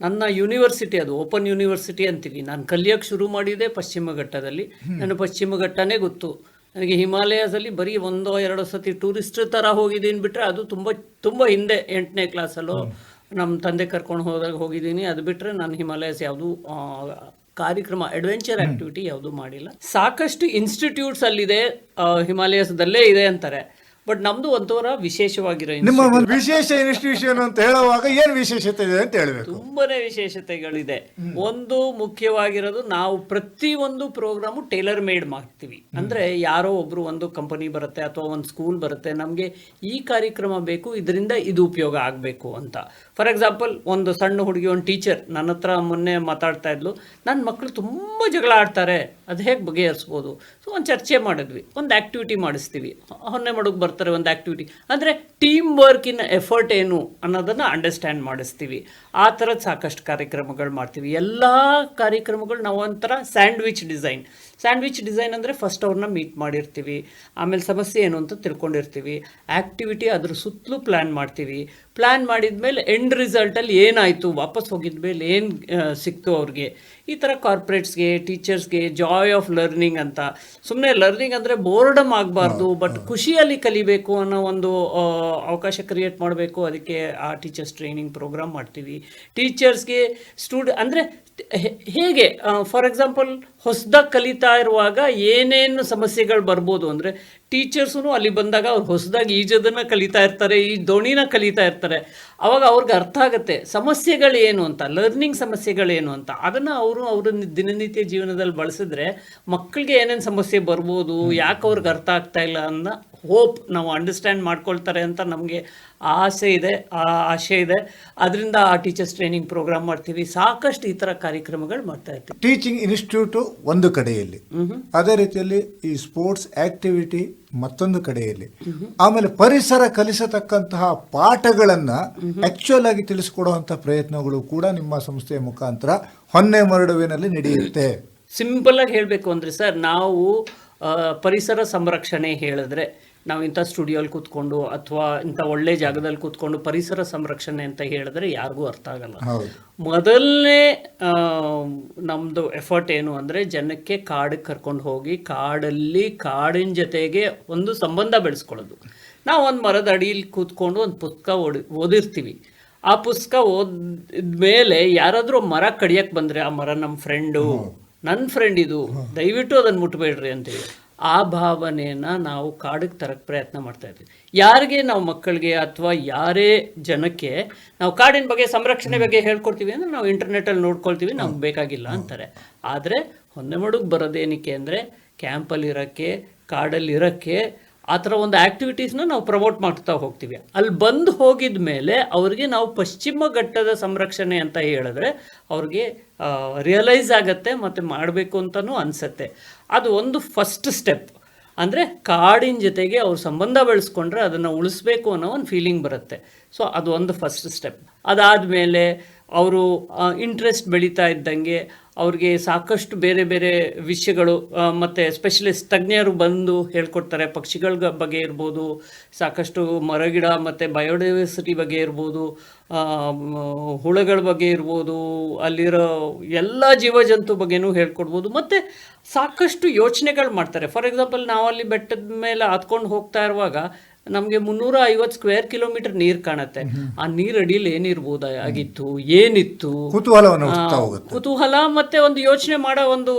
ನನ್ನ ಯೂನಿವರ್ಸಿಟಿ ಅದು ಓಪನ್ ಯೂನಿವರ್ಸಿಟಿ ಅಂತೀವಿ. ನಾನು ಕಲಿಯೋಕ್ಕೆ ಶುರು ಮಾಡಿದೆ ಪಶ್ಚಿಮ ಘಟ್ಟದಲ್ಲಿ. ನನ್ನ ಪಶ್ಚಿಮ ಘಟ್ಟನೇ ಗೊತ್ತು. ನನಗೆ ಹಿಮಾಲಯಸಲ್ಲಿ ಬರೀ ಒಂದೋ ಎರಡೋ ಸತಿ ಟೂರಿಸ್ಟ್ ಥರ ಹೋಗಿದ್ದೀನಿ ಬಿಟ್ಟರೆ ಅದು ತುಂಬ ತುಂಬ ಹಿಂದೆ ಎಂಟನೇ ಕ್ಲಾಸಲ್ಲೋ ನಮ್ಮ ತಂದೆ ಕರ್ಕೊಂಡು ಹೋದಾಗ ಹೋಗಿದ್ದೀನಿ. ಅದು ಬಿಟ್ಟರೆ ನಾನು ಹಿಮಾಲಯಸ್ ಯಾವುದು ಕಾರ್ಯಕ್ರಮ ಅಡ್ವೆಂಚರ್ ಆಕ್ಟಿವಿಟಿ ಯಾವುದೂ ಮಾಡಿಲ್ಲ. ಸಾಕಷ್ಟು ಇನ್ಸ್ಟಿಟ್ಯೂಟ್ಸ್ ಅಲ್ಲಿದೆ ಹಿಮಾಲಯಸ್ದಲ್ಲೇ ಇದೆ ಅಂತಾರೆ. ಬಟ್ ನಮ್ದು ಒಂಥರ ವಿಶೇಷವಾಗಿರೋ ನಿಮ್ಮ ಒಂದು ವಿಶೇಷ ಇನ್ಸ್ಟಿಟ್ಯೂಷನ್ ಅಂತ ಹೇಳುವಾಗ ಏನು ವಿಶೇಷತೆ ಇದೆ ಅಂತ ಹೇಳಬೇಕು. ತುಂಬಾನೇ ವಿಶೇಷತೆಗಳಿದೆ. ಒಂದು ಮುಖ್ಯವಾಗಿರೋದು ನಾವು ಪ್ರತಿ ಒಂದು ಪ್ರೋಗ್ರಾಮು ಟೇಲರ್ ಮೇಡ್ ಮಾಡ್ತೀವಿ. ಅಂದ್ರೆ ಯಾರೋ ಒಬ್ರು ಒಂದು ಕಂಪನಿ ಬರುತ್ತೆ ಅಥವಾ ಒಂದು ಸ್ಕೂಲ್ ಬರುತ್ತೆ ನಮಗೆ ಈ ಕಾರ್ಯಕ್ರಮ ಬೇಕು ಇದರಿಂದ ಇದು ಉಪಯೋಗ ಆಗಬೇಕು ಅಂತ. ಫಾರ್ ಎಕ್ಸಾಂಪಲ್ ಒಂದು ಸಣ್ಣ ಹುಡುಗಿ ಒಂದು ಟೀಚರ್ ನನ್ನ ಹತ್ರ ಮೊನ್ನೆ ಮಾತಾಡ್ತಾ ಇದ್ಲು. ನನ್ನ ಮಕ್ಕಳು ತುಂಬ ಜಗಳ ಆಡ್ತಾರೆ. ಅದು ಹೇಗೆ ಬಗೆಹರಿಸ್ಬೋದು? ಸೊ ಒಂದು ಚರ್ಚೆ ಮಾಡಿದ್ವಿ, ಒಂದು ಆ್ಯಕ್ಟಿವಿಟಿ ಮಾಡಿಸ್ತೀವಿ. ಹೊನ್ನೆ ಮಾಡೋಕ್ಕೆ ಬರ್ತಾರೆ ಒಂದು ಆ್ಯಕ್ಟಿವಿಟಿ ಅಂದರೆ ಟೀಮ್ ವರ್ಕಿನ ಎಫರ್ಟ್ ಏನು ಅನ್ನೋದನ್ನು ಅಂಡರ್ಸ್ಟ್ಯಾಂಡ್ ಮಾಡಿಸ್ತೀವಿ. ಆ ಥರದ ಸಾಕಷ್ಟು ಕಾರ್ಯಕ್ರಮಗಳು ಮಾಡ್ತೀವಿ. ಎಲ್ಲ ಕಾರ್ಯಕ್ರಮಗಳು ನಾವು ಒಂಥರ ಸ್ಯಾಂಡ್ವಿಚ್ ಡಿಸೈನ್ ಸ್ಯಾಂಡ್ವಿಚ್ ಡಿಸೈನ್ ಅಂದರೆ ಫಸ್ಟ್ ಅವ್ರನ್ನ ಮೀಟ್ ಮಾಡಿರ್ತೀವಿ. ಆಮೇಲೆ ಸಮಸ್ಯೆ ಏನು ಅಂತ ತಿಳ್ಕೊಂಡಿರ್ತೀವಿ. ಆ್ಯಕ್ಟಿವಿಟಿ ಅದ್ರ ಸುತ್ತಲೂ ಪ್ಲ್ಯಾನ್ ಮಾಡ್ತೀವಿ. ಪ್ಲ್ಯಾನ್ ಮಾಡಿದ್ಮೇಲೆ ಎಂಡ್ ರಿಸಲ್ಟಲ್ಲಿ ಏನಾಯಿತು? ವಾಪಸ್ ಹೋಗಿದ್ಮೇಲೆ ಏನು ಸಿಕ್ತು ಅವ್ರಿಗೆ? ಈ ಥರ ಕಾರ್ಪೊರೇಟ್ಸ್ಗೆ ಟೀಚರ್ಸ್ಗೆ ಜಾಯ್ ಆಫ್ ಲರ್ನಿಂಗ್ ಅಂತ. ಸುಮ್ಮನೆ ಲರ್ನಿಂಗ್ ಅಂದರೆ ಬೋರ್ಡಮ್ ಆಗಬಾರ್ದು ಬಟ್ ಖುಷಿಯಲ್ಲಿ ಕಲಿಬೇಕು ಅನ್ನೋ ಒಂದು ಅವಕಾಶ ಕ್ರಿಯೇಟ್ ಮಾಡಬೇಕು. ಅದಕ್ಕೆ ಆ ಟೀಚರ್ಸ್ ಟ್ರೈನಿಂಗ್ ಪ್ರೋಗ್ರಾಮ್ ಮಾಡ್ತೀವಿ. ಟೀಚರ್ಸ್ಗೆ ಸ್ಟೂಡ್ ಅಂದರೆ ಹೇಗೆ ಫಾರ್ ಎಕ್ಸಾಂಪಲ್ ಹೊಸದಾಗಿ ಕಲಿತಾ ಇರುವಾಗ ಏನೇನು ಸಮಸ್ಯೆಗಳು ಬರ್ಬೋದು ಅಂದರೆ ಟೀಚರ್ಸು ಅಲ್ಲಿ ಬಂದಾಗ ಅವ್ರು ಹೊಸದಾಗಿ ಈಜದನ್ನು ಕಲಿತಾ ಇರ್ತಾರೆ, ಈ ದೋಣಿನ ಕಲಿತಾ ಇರ್ತಾರೆ. ಅವಾಗ ಅವ್ರಿಗೆ ಅರ್ಥ ಆಗುತ್ತೆ. ಸಮಸ್ಯೆಗಳೇನು ಅಂತ ಲರ್ನಿಂಗ್ ಸಮಸ್ಯೆಗಳೇನು ಅಂತ, ಅದನ್ನು ಅವರು ಅವರ ದಿನನಿತ್ಯ ಜೀವನದಲ್ಲಿ ಬಳಸಿದ್ರೆ ಮಕ್ಕಳಿಗೆ ಏನೇನು ಸಮಸ್ಯೆ ಬರ್ಬೋದು, ಯಾಕೆ ಅವ್ರಿಗೆ ಅರ್ಥ ಆಗ್ತಾ ಇಲ್ಲ ಅನ್ನೋ ಹೋಪ್ ನಾವು ಅಂಡರ್ಸ್ಟ್ಯಾಂಡ್ ಮಾಡ್ಕೊಳ್ತಾರೆ ಅಂತ ನಮಗೆ ಆಸೆ ಇದೆ ಆ ಆಶೆ ಇದೆ. ಅದರಿಂದ ಆ ಟೀಚರ್ಸ್ ಟ್ರೈನಿಂಗ್ ಪ್ರೋಗ್ರಾಮ್ ಮಾಡ್ತೀವಿ. ಸಾಕಷ್ಟು ಈ ಥರ ಕಾರ್ಯಕ್ರಮಗಳು ಮಾಡ್ತಾ ಇರ್ತೀವಿ. ಟೀಚಿಂಗ್ ಇನ್ಸ್ಟಿಟ್ಯೂಟು ಒಂದು ಕಡೆಯಲ್ಲಿ. ಅದೇ ರೀತಿಯಲ್ಲಿ ಈ ಸ್ಪೋರ್ಟ್ಸ್ ಆಕ್ಟಿವಿಟಿ ಮತ್ತೊಂದು ಕಡೆಯಲ್ಲಿ. ಆಮೇಲೆ ಪರಿಸರ ಕಲಿಸತಕ್ಕಂತಹ ಪಾಠಗಳನ್ನು ಆಕ್ಚುಯಲ್ ಆಗಿ ತಿಳಿಸ್ಕೊಡುವಂಥ ಪ್ರಯತ್ನಗಳು ಕೂಡ ನಿಮ್ಮ ಸಂಸ್ಥೆಯ ಮುಖಾಂತರ ಹೊನ್ನೆ ಮರಡುವಿನಲ್ಲಿ ನಡೆಯುತ್ತೆ. ಸಿಂಪಲ್ ಆಗಿ ಹೇಳಬೇಕು ಅಂದರೆ ಸರ್ ನಾವು ಪರಿಸರ ಸಂರಕ್ಷಣೆ ಹೇಳಿದ್ರೆ ನಾವು ಇಂಥ ಸ್ಟುಡಿಯೋಲ್ಲಿ ಕೂತ್ಕೊಂಡು ಅಥವಾ ಇಂಥ ಒಳ್ಳೆ ಜಾಗದಲ್ಲಿ ಕೂತ್ಕೊಂಡು ಪರಿಸರ ಸಂರಕ್ಷಣೆ ಅಂತ ಹೇಳಿದ್ರೆ ಯಾರಿಗೂ ಅರ್ಥ ಆಗಲ್ಲ. ಮೊದಲನೇ ನಮ್ಮದು ಎಫರ್ಟ್ ಏನು ಅಂದರೆ ಜನಕ್ಕೆ ಕಾಡಿಗೆ ಕರ್ಕೊಂಡು ಹೋಗಿ ಕಾಡಲ್ಲಿ ಕಾಡಿನ ಜೊತೆಗೆ ಒಂದು ಸಂಬಂಧ ಬೆಳೆಸ್ಕೊಳ್ಳೋದು. ನಾವು ಒಂದು ಮರದ ಅಡಿಯಲ್ಲಿ ಕೂತ್ಕೊಂಡು ಒಂದು ಪುಸ್ತಕ ಓಡಿ ಓದಿರ್ತೀವಿ. ಆ ಪುಸ್ತಕ ಓದ್ಮೇಲೆ ಯಾರಾದರೂ ಮರ ಕಡಿಯಕ್ಕೆ ಬಂದರೆ ಆ ಮರ ನಮ್ಮ ಫ್ರೆಂಡು ನನ್ನ ಫ್ರೆಂಡ್ ಇದು ದಯವಿಟ್ಟು ಅದನ್ನು ಮುಟ್ಬೇಡ್ರಿ ಅಂತೇಳಿ. ಆ ಭಾವನೆಯನ್ನು ನಾವು ಕಾಡಿಗೆ ತರಕ್ಕೆ ಪ್ರಯತ್ನ ಮಾಡ್ತಾ ಇದ್ವಿ. ಯಾರಿಗೆ ನಾವು ಮಕ್ಕಳಿಗೆ ಅಥವಾ ಯಾರೇ ಜನಕ್ಕೆ ನಾವು ಕಾಡಿನ ಬಗ್ಗೆ ಸಂರಕ್ಷಣೆ ಬಗ್ಗೆ ಹೇಳ್ಕೊಡ್ತೀವಿ ಅಂದರೆ ನಾವು ಇಂಟರ್ನೆಟಲ್ಲಿ ನೋಡ್ಕೊಳ್ತೀವಿ ನಮ್ಗೆ ಬೇಕಾಗಿಲ್ಲ ಅಂತಾರೆ. ಆದರೆ ಹೊನ್ನೆಮಡುಗೆ ಬರೋದೇನಕ್ಕೆ ಅಂದರೆ ಕ್ಯಾಂಪಲ್ಲಿ ಇರೋಕ್ಕೆ ಕಾಡಲ್ಲಿ ಇರೋಕ್ಕೆ ಆ ಥರ ಒಂದು ಆ್ಯಕ್ಟಿವಿಟೀಸ್ನ ನಾವು ಪ್ರಮೋಟ್ ಮಾಡ್ತಾ ಹೋಗ್ತೀವಿ. ಅಲ್ಲಿ ಬಂದು ಹೋಗಿದ ಮೇಲೆ ಅವ್ರಿಗೆ ನಾವು ಪಶ್ಚಿಮ ಘಟ್ಟದ ಸಂರಕ್ಷಣೆ ಅಂತ ಹೇಳಿದ್ರೆ ಅವ್ರಿಗೆ ರಿಯಲೈಸ್ ಆಗತ್ತೆ ಮತ್ತು ಮಾಡಬೇಕು ಅಂತಲೂ ಅನಿಸತ್ತೆ. ಅದು ಒಂದು ಫಸ್ಟ್ ಸ್ಟೆಪ್ ಅಂದರೆ ಕಾಡಿನ ಜೊತೆಗೆ ಅವ್ರ ಸಂಬಂಧ ಬೆಳೆಸ್ಕೊಂಡ್ರೆ ಅದನ್ನು ಉಳಿಸ್ಬೇಕು ಅನ್ನೋ ಒಂದು ಫೀಲಿಂಗ್ ಬರುತ್ತೆ. ಸೊ ಅದು ಒಂದು ಫಸ್ಟ್ ಸ್ಟೆಪ್ ಅದಾದಮೇಲೆ ಅವರು ಇಂಟ್ರೆಸ್ಟ್ ಬೆಳೀತಾ ಇದ್ದಂಗೆ ಅವ್ರಿಗೆ ಸಾಕಷ್ಟು ಬೇರೆ ಬೇರೆ ವಿಷಯಗಳು ಮತ್ತು ಸ್ಪೆಷಲಿಸ್ಟ್ ತಜ್ಞರು ಬಂದು ಹೇಳ್ಕೊಡ್ತಾರೆ. ಪಕ್ಷಿಗಳ ಬಗ್ಗೆ ಇರ್ಬೋದು, ಸಾಕಷ್ಟು ಮರಗಿಡ ಮತ್ತು ಬಯೋಡೈವರ್ಸಿಟಿ ಬಗ್ಗೆ ಇರ್ಬೋದು ಹುಳಗಳ ಬಗ್ಗೆ ಇರ್ಬೋದು, ಅಲ್ಲಿರೋ ಎಲ್ಲ ಜೀವಜಂತು ಬಗ್ಗೆನೂ ಹೇಳ್ಕೊಡ್ಬೋದು. ಮತ್ತು ಸಾಕಷ್ಟು ಯೋಚನೆಗಳು ಮಾಡ್ತಾರೆ. ಫಾರ್ ಎಕ್ಸಾಂಪಲ್ ಅಲ್ಲಿ ಬೆಟ್ಟದ ಮೇಲೆ ಹತ್ಕೊಂಡು ಹೋಗ್ತಾ ಇರುವಾಗ ನಮಗೆ ಮುನ್ನೂರ ಐವತ್ತು ಸ್ಕ್ವೇರ್ ಕಿಲೋಮೀಟರ್ ನೀರು ಕಾಣುತ್ತೆ. ಆ ನೀರ್ ಅಡಿಯಲ್ಲಿ ಏನಿರ್ಬೋದು ಆಗಿತ್ತು ಏನಿತ್ತು ಕುತೂಹಲ ಮತ್ತೆ ಒಂದು ಯೋಚನೆ ಮಾಡೋ ಒಂದು